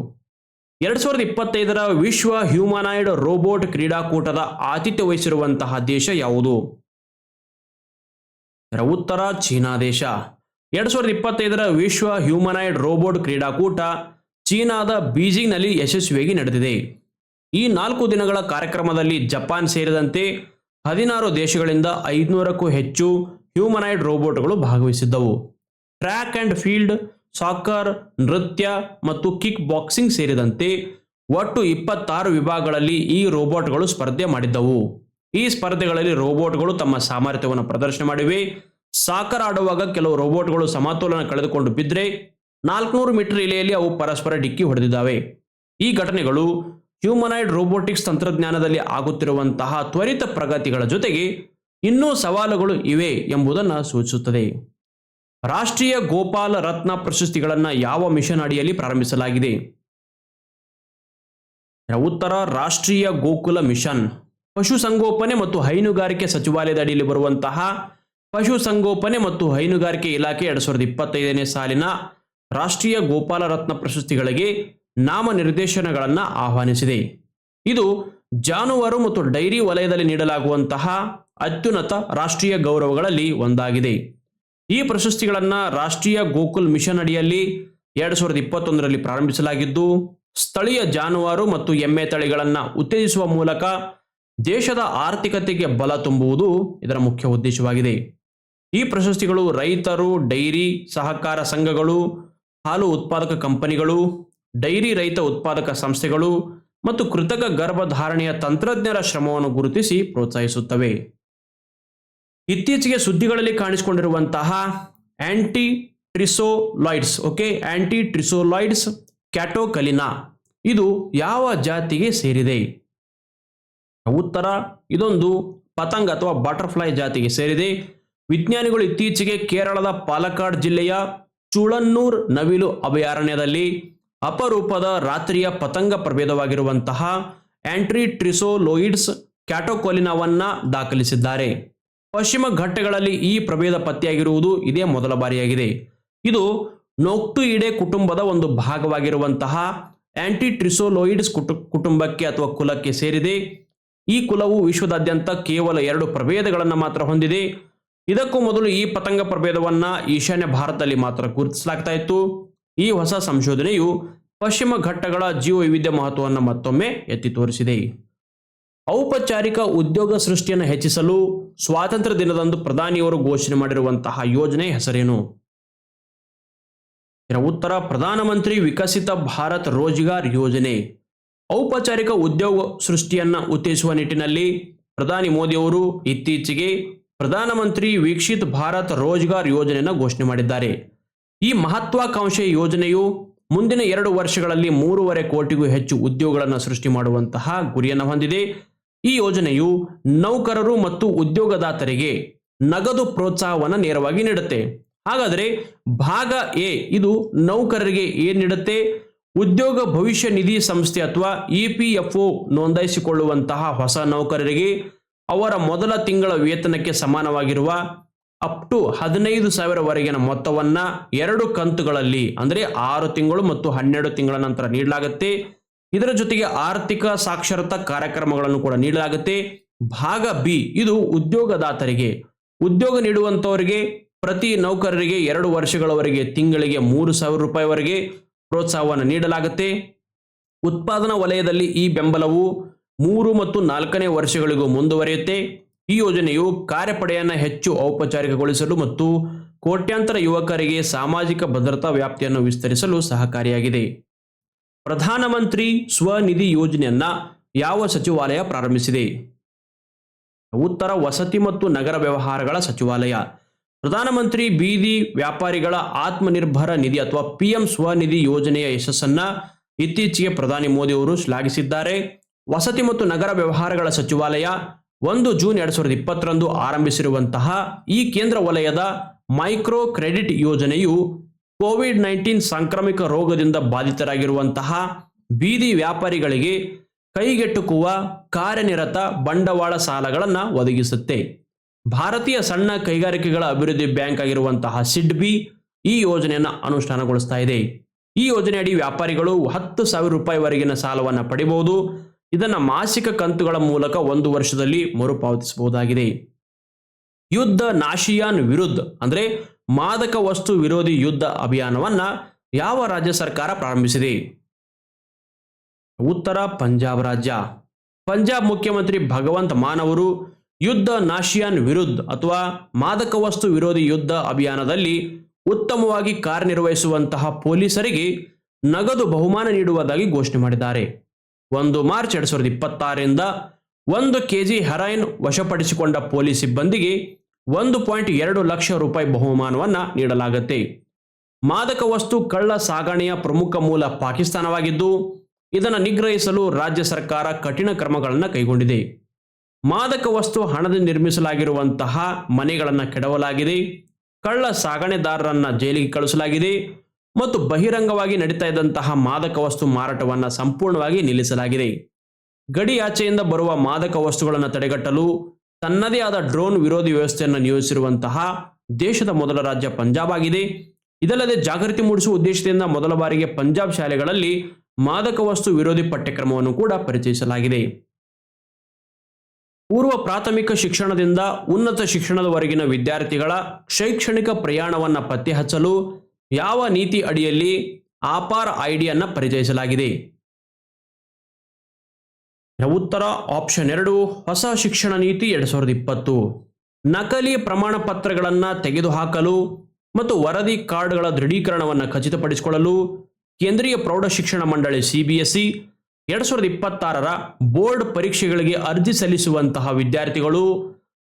ಎರಡ್ ಸಾವಿರದ ಇಪ್ಪತ್ತೈದರ ವಿಶ್ವ ಹ್ಯೂಮನಾಯ್ಡ್ ರೋಬೋಟ್ ಕ್ರೀಡಾಕೂಟದ ಆತಿಥ್ಯ ವಹಿಸಿರುವಂತಹ ದೇಶ ಯಾವುದು? ಉತ್ತರ ಚೀನಾ ದೇಶ. ಎರಡ್ ಸಾವಿರದ ಇಪ್ಪತ್ತೈದರ ವಿಶ್ವ ಹ್ಯೂಮನಾಯ್ಡ್ ರೋಬೋಟ್ ಕ್ರೀಡಾಕೂಟ ಚೀನಾದ ಬೀಜಿಂಗ್ನಲ್ಲಿ ಯಶಸ್ವಿಯಾಗಿ ನಡೆದಿದೆ. ಈ ನಾಲ್ಕು ದಿನಗಳ ಕಾರ್ಯಕ್ರಮದಲ್ಲಿ ಜಪಾನ್ ಸೇರಿದಂತೆ ಹದಿನಾರು ದೇಶಗಳಿಂದ ಐದುನೂರಕ್ಕೂ ಹೆಚ್ಚು ಹ್ಯೂಮನಾಯ್ಡ್ ರೋಬೋಟ್ಗಳು ಭಾಗವಹಿಸಿದ್ದವು. ಟ್ರ್ಯಾಕ್ ಅಂಡ್ ಫೀಲ್ಡ್ ಸಾಕರ್, ನೃತ್ಯ ಮತ್ತು ಕಿಕ್ ಬಾಕ್ಸಿಂಗ್ ಸೇರಿದಂತೆ ಒಟ್ಟು ಇಪ್ಪತ್ತಾರು ವಿಭಾಗಗಳಲ್ಲಿ ಈ ರೋಬೋಟ್ಗಳು ಸ್ಪರ್ಧೆ ಮಾಡಿದ್ದವು. ಈ ಸ್ಪರ್ಧೆಗಳಲ್ಲಿ ರೋಬೋಟ್ಗಳು ತಮ್ಮ ಸಾಮರ್ಥ್ಯವನ್ನು ಪ್ರದರ್ಶನ ಮಾಡಿವೆ. ಸಾಕರ್ ಆಡುವಾಗ ಕೆಲವು ರೋಬೋಟ್ಗಳು ಸಮತೋಲನ ಕಳೆದುಕೊಂಡು ಬಿದ್ದರೆ ನಾಲ್ಕುನೂರು ಮೀಟರ್ ಇಲೆಯಲ್ಲಿ ಅವು ಪರಸ್ಪರ ಡಿಕ್ಕಿ ಹೊಡೆದಿದ್ದಾವೆ. ಈ ಘಟನೆಗಳು ಹ್ಯೂಮನಾಯ್ಡ್ ರೋಬೋಟಿಕ್ಸ್ ತಂತ್ರಜ್ಞಾನದಲ್ಲಿ ಆಗುತ್ತಿರುವಂತಹ ತ್ವರಿತ ಪ್ರಗತಿಗಳ ಜೊತೆಗೆ ಇನ್ನೂ ಸವಾಲುಗಳು ಇವೆ ಎಂಬುದನ್ನು ಸೂಚಿಸುತ್ತದೆ. ರಾಷ್ಟ್ರೀಯ ಗೋಪಾಲ ರತ್ನ ಪ್ರಶಸ್ತಿಗಳನ್ನು ಯಾವ ಮಿಷನ್ ಅಡಿಯಲ್ಲಿ ಪ್ರಾರಂಭಿಸಲಾಗಿದೆ? ಉತ್ತರ, ರಾಷ್ಟ್ರೀಯ ಗೋಕುಲ ಮಿಷನ್. ಪಶುಸಂಗೋಪನೆ ಮತ್ತು ಹೈನುಗಾರಿಕೆ ಸಚಿವಾಲಯದ ಅಡಿಯಲ್ಲಿ ಬರುವಂತಹ ಪಶುಸಂಗೋಪನೆ ಮತ್ತು ಹೈನುಗಾರಿಕೆ ಇಲಾಖೆ ಎರಡ್ ಸಾವಿರದ ಇಪ್ಪತ್ತೈದನೇ ಸಾಲಿನ ರಾಷ್ಟ್ರೀಯ ಗೋಪಾಲ ರತ್ನ ಪ್ರಶಸ್ತಿಗಳಿಗೆ ನಾಮನಿರ್ದೇಶನಗಳನ್ನು ಆಹ್ವಾನಿಸಿದೆ. ಇದು ಜಾನುವಾರು ಮತ್ತು ಡೈರಿ ವಲಯದಲ್ಲಿ ನೀಡಲಾಗುವಂತಹ ಅತ್ಯುನ್ನತ ರಾಷ್ಟ್ರೀಯ ಗೌರವಗಳಲ್ಲಿ ಒಂದಾಗಿದೆ. ಈ ಪ್ರಶಸ್ತಿಗಳನ್ನು ರಾಷ್ಟ್ರೀಯ ಗೋಕುಲ್ ಮಿಷನ್ ಅಡಿಯಲ್ಲಿ ಎರಡು ಸಾವಿರದ ಇಪ್ಪತ್ತೊಂದರಲ್ಲಿ ಪ್ರಾರಂಭಿಸಲಾಗಿದ್ದು, ಸ್ಥಳೀಯ ಜಾನುವಾರು ಮತ್ತು ಎಮ್ಮೆ ತಳಿಗಳನ್ನು ಉತ್ತೇಜಿಸುವ ಮೂಲಕ ದೇಶದ ಆರ್ಥಿಕತೆಗೆ ಬಲ ತುಂಬುವುದು ಇದರ ಮುಖ್ಯ ಉದ್ದೇಶವಾಗಿದೆ. ಈ ಪ್ರಶಸ್ತಿಗಳು ರೈತರು, ಡೈರಿ, ಸಹಕಾರ ಸಂಘಗಳು, ಹಾಲು ಉತ್ಪಾದಕ ಕಂಪನಿಗಳು, ಡೈರಿ ರೈತ ಉತ್ಪಾದಕ ಸಂಸ್ಥೆಗಳು ಮತ್ತು ಕೃತಕ ಗರ್ಭಧಾರಣೆಯ ತಂತ್ರಜ್ಞರ ಶ್ರಮವನ್ನು ಗುರುತಿಸಿ ಪ್ರೋತ್ಸಾಹಿಸುತ್ತವೆ. ಇತ್ತೀಚೆಗೆ ಸುದ್ದಿಗಳಲ್ಲಿ ಕಾಣಿಸಿಕೊಂಡಿರುವಂತಹ ಆಂಟಿ ಟ್ರಿಸೋಲಾಯ್ಡ್ಸ್ ಓಕೆ ಆಂಟಿ ಟ್ರಿಸೋಲಾಯ್ಡ್ಸ್ ಕ್ಯಾಟೋಕಲಿನಾ, ಇದು ಯಾವ ಜಾತಿಗೆ ಸೇರಿದೆ? ಉತ್ತರ, ಇದೊಂದು ಪತಂಗ ಅಥವಾ ಬಟರ್ಫ್ಲೈ ಜಾತಿಗೆ ಸೇರಿದೆ. ವಿಜ್ಞಾನಿಗಳು ಇತ್ತೀಚೆಗೆ ಕೇರಳದ ಪಾಲಕ್ಕಾಡ್ ಜಿಲ್ಲೆಯ ಚುಳನ್ನೂರ್ ನವಿಲು ಅಭಯಾರಣ್ಯದಲ್ಲಿ ಅಪರೂಪದ ರಾತ್ರಿಯ ಪತಂಗ ಪ್ರಭೇದವಾಗಿರುವಂತಹ ಆಂಟ್ರಿ ಟ್ರಿಸೋಲೋಯಿಡ್ಸ್ ಕ್ಯಾಟೋಕೊಲಿನಾವನ್ನ ದಾಖಲಿಸಿದ್ದಾರೆ. ಪಶ್ಚಿಮ ಘಟ್ಟಗಳಲ್ಲಿ ಈ ಪ್ರಭೇದ ಪತ್ತೆಯಾಗಿರುವುದು ಇದೇ ಮೊದಲ ಬಾರಿಯಾಗಿದೆ. ಇದು ನೋಕ್ಟುಯಿಡೆ ಕುಟುಂಬದ ಒಂದು ಭಾಗವಾಗಿರುವಂತಹ ಆಂಟಿ ಟ್ರಿಸೋಲೋಯಿಡ್ಸ್ ಕುಟು, ಕುಟುಂಬಕ್ಕೆ ಅಥವಾ ಕುಲಕ್ಕೆ ಸೇರಿದೆ. ಈ ಕುಲವು ವಿಶ್ವದಾದ್ಯಂತ ಕೇವಲ ಎರಡು ಪ್ರಭೇದಗಳನ್ನು ಮಾತ್ರ ಹೊಂದಿದೆ. ಇದಕ್ಕೂ ಮೊದಲು ಈ ಪತಂಗ ಪ್ರಭೇದವನ್ನ ಈಶಾನ್ಯ ಭಾರತದಲ್ಲಿ ಮಾತ್ರ ಗುರುತಿಸಲಾಗ್ತಾ ಇತ್ತು. ಈ ಹೊಸ ಸಂಶೋಧನೆಯು ಪಶ್ಚಿಮ ಘಟ್ಟಗಳ ಜೀವ ವೈವಿಧ್ಯ ಮಹತ್ವವನ್ನು ಮತ್ತೊಮ್ಮೆ ಎತ್ತಿ ತೋರಿಸಿದೆ. ಔಪಚಾರಿಕ ಉದ್ಯೋಗ ಸೃಷ್ಟಿಯನ್ನು ಹೆಚ್ಚಿಸಲು ಸ್ವಾತಂತ್ರ್ಯ ದಿನದಂದು ಪ್ರಧಾನಿಯವರು ಘೋಷಣೆ ಮಾಡಿರುವಂತಹ ಯೋಜನೆ ಹೆಸರೇನು? ಇದರ ಉತ್ತರ ಪ್ರಧಾನಮಂತ್ರಿ ವಿಕಸಿತ ಭಾರತ್ ರೋಜ್ಗಾರ್ ಯೋಜನೆ. ಔಪಚಾರಿಕ ಉದ್ಯೋಗ ಸೃಷ್ಟಿಯನ್ನು ಉತ್ತೇಜಿಸುವ ನಿಟ್ಟಿನಲ್ಲಿ ಪ್ರಧಾನಿ ಮೋದಿಯವರು ಇತ್ತೀಚೆಗೆ ಪ್ರಧಾನಮಂತ್ರಿ ವೀಕ್ಷಿತ್ ಭಾರತ್ ರೋಜ್ಗಾರ್ ಯೋಜನೆಯನ್ನು ಘೋಷಣೆ ಮಾಡಿದ್ದಾರೆ. ಈ ಮಹತ್ವಾಕಾಂಕ್ಷೆ ಯೋಜನೆಯು ಮುಂದಿನ ಎರಡು ವರ್ಷಗಳಲ್ಲಿ ಮೂರುವರೆ ಕೋಟಿಗೂ ಹೆಚ್ಚು ಉದ್ಯೋಗಗಳನ್ನು ಸೃಷ್ಟಿ ಮಾಡುವಂತಹ ಗುರಿಯನ್ನು ಹೊಂದಿದೆ. ಈ ಯೋಜನೆಯು ನೌಕರರು ಮತ್ತು ಉದ್ಯೋಗದಾತರಿಗೆ ನಗದು ಪ್ರೋತ್ಸಾಹವನ್ನು ನೇರವಾಗಿ ನೀಡುತ್ತೆ. ಹಾಗಾದರೆ ಭಾಗ ಎ ಇದು ನೌಕರರಿಗೆ ಏನ್ ನೀಡುತ್ತೆ? ಉದ್ಯೋಗ ಭವಿಷ್ಯ ನಿಧಿ ಸಂಸ್ಥೆ ಅಥವಾ ಇ ಪಿ ಎಫ್ ಒ ನೋಂದಾಯಿಸಿಕೊಳ್ಳುವಂತಹ ಹೊಸ ನೌಕರರಿಗೆ ಅವರ ಮೊದಲ ತಿಂಗಳ ವೇತನಕ್ಕೆ ಸಮಾನವಾಗಿರುವ ಅಪ್ ಟು ಹದಿನೈದು ಸಾವಿರವರೆಗಿನ ಮೊತ್ತವನ್ನ ಎರಡು ಕಂತುಗಳಲ್ಲಿ, ಅಂದರೆ ಆರು ತಿಂಗಳು ಮತ್ತು ಹನ್ನೆರಡು ತಿಂಗಳ ನಂತರ ನೀಡಲಾಗುತ್ತೆ. ಇದರ ಜೊತೆಗೆ ಆರ್ಥಿಕ ಸಾಕ್ಷರತಾ ಕಾರ್ಯಕ್ರಮಗಳನ್ನು ಕೂಡ ನೀಡಲಾಗುತ್ತೆ. ಭಾಗ ಬಿ, ಇದು ಉದ್ಯೋಗದಾತರಿಗೆ. ಉದ್ಯೋಗ ನೀಡುವಂತವರಿಗೆ ಪ್ರತಿ ನೌಕರರಿಗೆ ಎರಡು ವರ್ಷಗಳವರೆಗೆ ತಿಂಗಳಿಗೆ ಮೂರು ಸಾವಿರ ರೂಪಾಯಿವರೆಗೆ ಪ್ರೋತ್ಸಾಹವನ್ನು ನೀಡಲಾಗುತ್ತೆ. ಉತ್ಪಾದನಾ ವಲಯದಲ್ಲಿ ಈ ಬೆಂಬಲವು ಮೂರು ಮತ್ತು ನಾಲ್ಕನೇ ವರ್ಷಗಳಿಗೂ ಮುಂದುವರಿಯುತ್ತೆ. ಈ ಯೋಜನೆಯು ಕಾರ್ಯಪಡೆಯನ್ನು ಹೆಚ್ಚು ಔಪಚಾರಿಕಗೊಳಿಸಲು ಮತ್ತು ಕೋಟ್ಯಾಂತರ ಯುವಕರಿಗೆ ಸಾಮಾಜಿಕ ಭದ್ರತಾ ವ್ಯಾಪ್ತಿಯನ್ನು ವಿಸ್ತರಿಸಲು ಸಹಕಾರಿಯಾಗಿದೆ. ಪ್ರಧಾನಮಂತ್ರಿ ಸ್ವನಿಧಿ ಯೋಜನೆಯನ್ನ ಯಾವ ಸಚಿವಾಲಯ ಪ್ರಾರಂಭಿಸಿದೆ? ಉತ್ತರ ವಸತಿ ಮತ್ತು ನಗರ ವ್ಯವಹಾರಗಳ ಸಚಿವಾಲಯ. ಪ್ರಧಾನಮಂತ್ರಿ ಬೀದಿ ವ್ಯಾಪಾರಿಗಳ ಆತ್ಮನಿರ್ಭರ ನಿಧಿ ಅಥವಾ ಪಿಎಂ ಸ್ವನಿಧಿ ಯೋಜನೆಯ ಯಶಸ್ಸನ್ನ ಇತ್ತೀಚೆಗೆ ಪ್ರಧಾನಿ ಮೋದಿ ಅವರು ಶ್ಲಾಘಿಸಿದ್ದಾರೆ. ವಸತಿ ಮತ್ತು ನಗರ ವ್ಯವಹಾರಗಳ ಸಚಿವಾಲಯ ಒಂದು ಜೂನ್ ಎರಡ್ ಸಾವಿರದ ಇಪ್ಪತ್ತರಂದು ಆರಂಭಿಸಿರುವಂತಹ ಈ ಕೇಂದ್ರ ವಲಯದ ಮೈಕ್ರೋ ಕ್ರೆಡಿಟ್ ಯೋಜನೆಯು ಕೋವಿಡ್ ನೈನ್ಟೀನ್ ಸಾಂಕ್ರಾಮಿಕ ರೋಗದಿಂದ ಬಾಧಿತರಾಗಿರುವಂತಹ ಬೀದಿ ವ್ಯಾಪಾರಿಗಳಿಗೆ ಕೈಗೆಟುಕುವ ಕಾರ್ಯನಿರತ ಬಂಡವಾಳ ಸಾಲಗಳನ್ನು ಒದಗಿಸುತ್ತೆ. ಭಾರತೀಯ ಸಣ್ಣ ಕೈಗಾರಿಕೆಗಳ ಅಭಿವೃದ್ಧಿ ಬ್ಯಾಂಕ್ ಆಗಿರುವಂತಹ ಸಿಡ್ಬಿ ಈ ಯೋಜನೆಯನ್ನು ಅನುಷ್ಠಾನಗೊಳಿಸ್ತಾ ಇದೆ. ಈ ಯೋಜನೆಯಡಿ ವ್ಯಾಪಾರಿಗಳು ಹತ್ತು ಸಾವಿರ ರೂಪಾಯಿವರೆಗಿನ ಸಾಲವನ್ನು ಪಡಿಬಹುದು. ಇದನ್ನು ಮಾಸಿಕ ಕಂತುಗಳ ಮೂಲಕ ಒಂದು ವರ್ಷದಲ್ಲಿ ಮರುಪಾವತಿಸಬಹುದಾಗಿದೆ. ಯುದ್ಧ ನಾಶಿಯಾನ್ ವಿರುದ್ಧ ಅಂದ್ರೆ ಮಾದಕ ವಸ್ತು ವಿರೋಧಿ ಯುದ್ಧ ಅಭಿಯಾನವನ್ನ ಯಾವ ರಾಜ್ಯ ಸರ್ಕಾರ ಪ್ರಾರಂಭಿಸಿದೆ? ಉತ್ತರ ಪಂಜಾಬ್ ರಾಜ್ಯ. ಪಂಜಾಬ್ ಮುಖ್ಯಮಂತ್ರಿ ಭಗವಂತ್ ಮಾನ್ ಅವರು ಯುದ್ಧ ನಾಶಿಯಾನ್ ವಿರುದ್ಧ ಅಥವಾ ಮಾದಕ ವಸ್ತು ವಿರೋಧಿ ಯುದ್ಧ ಅಭಿಯಾನದಲ್ಲಿ ಉತ್ತಮವಾಗಿ ಕಾರ್ಯನಿರ್ವಹಿಸುವಂತಹ ಪೊಲೀಸರಿಗೆ ನಗದು ಬಹುಮಾನ ನೀಡುವುದಾಗಿ ಘೋಷಣೆ ಮಾಡಿದ್ದಾರೆ. ಒಂದು ಮಾರ್ಚ್ ಎರಡ್ ಸಾವಿರದ ಇಪ್ಪತ್ತಾರರಿಂದ ಒಂದು ಕೆಜಿ ಹೆರಾಯಿನ್ ವಶಪಡಿಸಿಕೊಂಡ ಪೊಲೀಸ್ ಸಿಬ್ಬಂದಿಗೆ ಒಂದು ಪಾಯಿಂಟ್ ಎರಡು ಲಕ್ಷ ರೂಪಾಯಿ ಬಹುಮಾನವನ್ನು ನೀಡಲಾಗುತ್ತೆ. ಮಾದಕ ವಸ್ತು ಕಳ್ಳ ಸಾಗಣೆಯ ಪ್ರಮುಖ ಮೂಲ ಪಾಕಿಸ್ತಾನವಾಗಿದ್ದು, ಇದನ್ನು ನಿಗ್ರಹಿಸಲು ರಾಜ್ಯ ಸರ್ಕಾರ ಕಠಿಣ ಕ್ರಮಗಳನ್ನು ಕೈಗೊಂಡಿದೆ. ಮಾದಕ ವಸ್ತು ಹಣದಿಂದ ನಿರ್ಮಿಸಲಾಗಿರುವಂತಹ ಮನೆಗಳನ್ನು ಕೆಡವಲಾಗಿದೆ. ಕಳ್ಳ ಸಾಗಣೆದಾರರನ್ನ ಜೈಲಿಗೆ ಕಳಿಸಲಾಗಿದೆ ಮತ್ತು ಬಹಿರಂಗವಾಗಿ ನಡೀತಾ ಇದ್ದಂತಹ ಮಾದಕ ವಸ್ತು ಮಾರಾಟವನ್ನು ಸಂಪೂರ್ಣವಾಗಿ ನಿಲ್ಲಿಸಲಾಗಿದೆ. ಗಡಿ ಆಚೆಯಿಂದ ಬರುವ ಮಾದಕ ವಸ್ತುಗಳನ್ನು ತಡೆಗಟ್ಟಲು ತನ್ನದೇ ಆದ ಡ್ರೋನ್ ವಿರೋಧಿ ವ್ಯವಸ್ಥೆಯನ್ನು ನಿಯೋಜಿಸಿರುವಂತಹ ದೇಶದ ಮೊದಲ ರಾಜ್ಯ ಪಂಜಾಬ್ ಆಗಿದೆ. ಇದಲ್ಲದೆ ಜಾಗೃತಿ ಮೂಡಿಸುವ ಉದ್ದೇಶದಿಂದ ಮೊದಲ ಬಾರಿಗೆ ಪಂಜಾಬ್ ಶಾಲೆಗಳಲ್ಲಿ ಮಾದಕ ವಸ್ತು ವಿರೋಧಿ ಪಠ್ಯಕ್ರಮವನ್ನು ಕೂಡ ಪರಿಚಯಿಸಲಾಗಿದೆ. ಪೂರ್ವ ಪ್ರಾಥಮಿಕ ಶಿಕ್ಷಣದಿಂದ ಉನ್ನತ ಶಿಕ್ಷಣದವರೆಗಿನ ವಿದ್ಯಾರ್ಥಿಗಳ ಶೈಕ್ಷಣಿಕ ಪ್ರಯಾಣವನ್ನು ಪತ್ತೆ ಹಚ್ಚಲು ಯಾವ ನೀತಿ ಅಡಿಯಲ್ಲಿ ಆಪಾರ ಐಡಿಯನ್ನು ಪರಿಚಯಿಸಲಾಗಿದೆ. ಉತ್ತರ ಆಪ್ಷನ್ ಎರಡು, ಹೊಸ ಶಿಕ್ಷಣ ನೀತಿ ಎರಡ್ ಸಾವಿರದ ಇಪ್ಪತ್ತು. ನಕಲಿ ಪ್ರಮಾಣ ಪತ್ರಗಳನ್ನು ತೆಗೆದುಹಾಕಲು ಮತ್ತು ವರದಿ ಕಾರ್ಡ್ಗಳ ದೃಢೀಕರಣವನ್ನು ಖಚಿತಪಡಿಸಿಕೊಳ್ಳಲು ಕೇಂದ್ರೀಯ ಪ್ರೌಢ ಶಿಕ್ಷಣ ಮಂಡಳಿ ಸಿಬಿಎಸ್ಇ ಎರಡ್ ಸಾವಿರದ ಇಪ್ಪತ್ತಾರರ ಬೋರ್ಡ್ ಪರೀಕ್ಷೆಗಳಿಗೆ ಅರ್ಜಿ ಸಲ್ಲಿಸುವಂತಹ ವಿದ್ಯಾರ್ಥಿಗಳು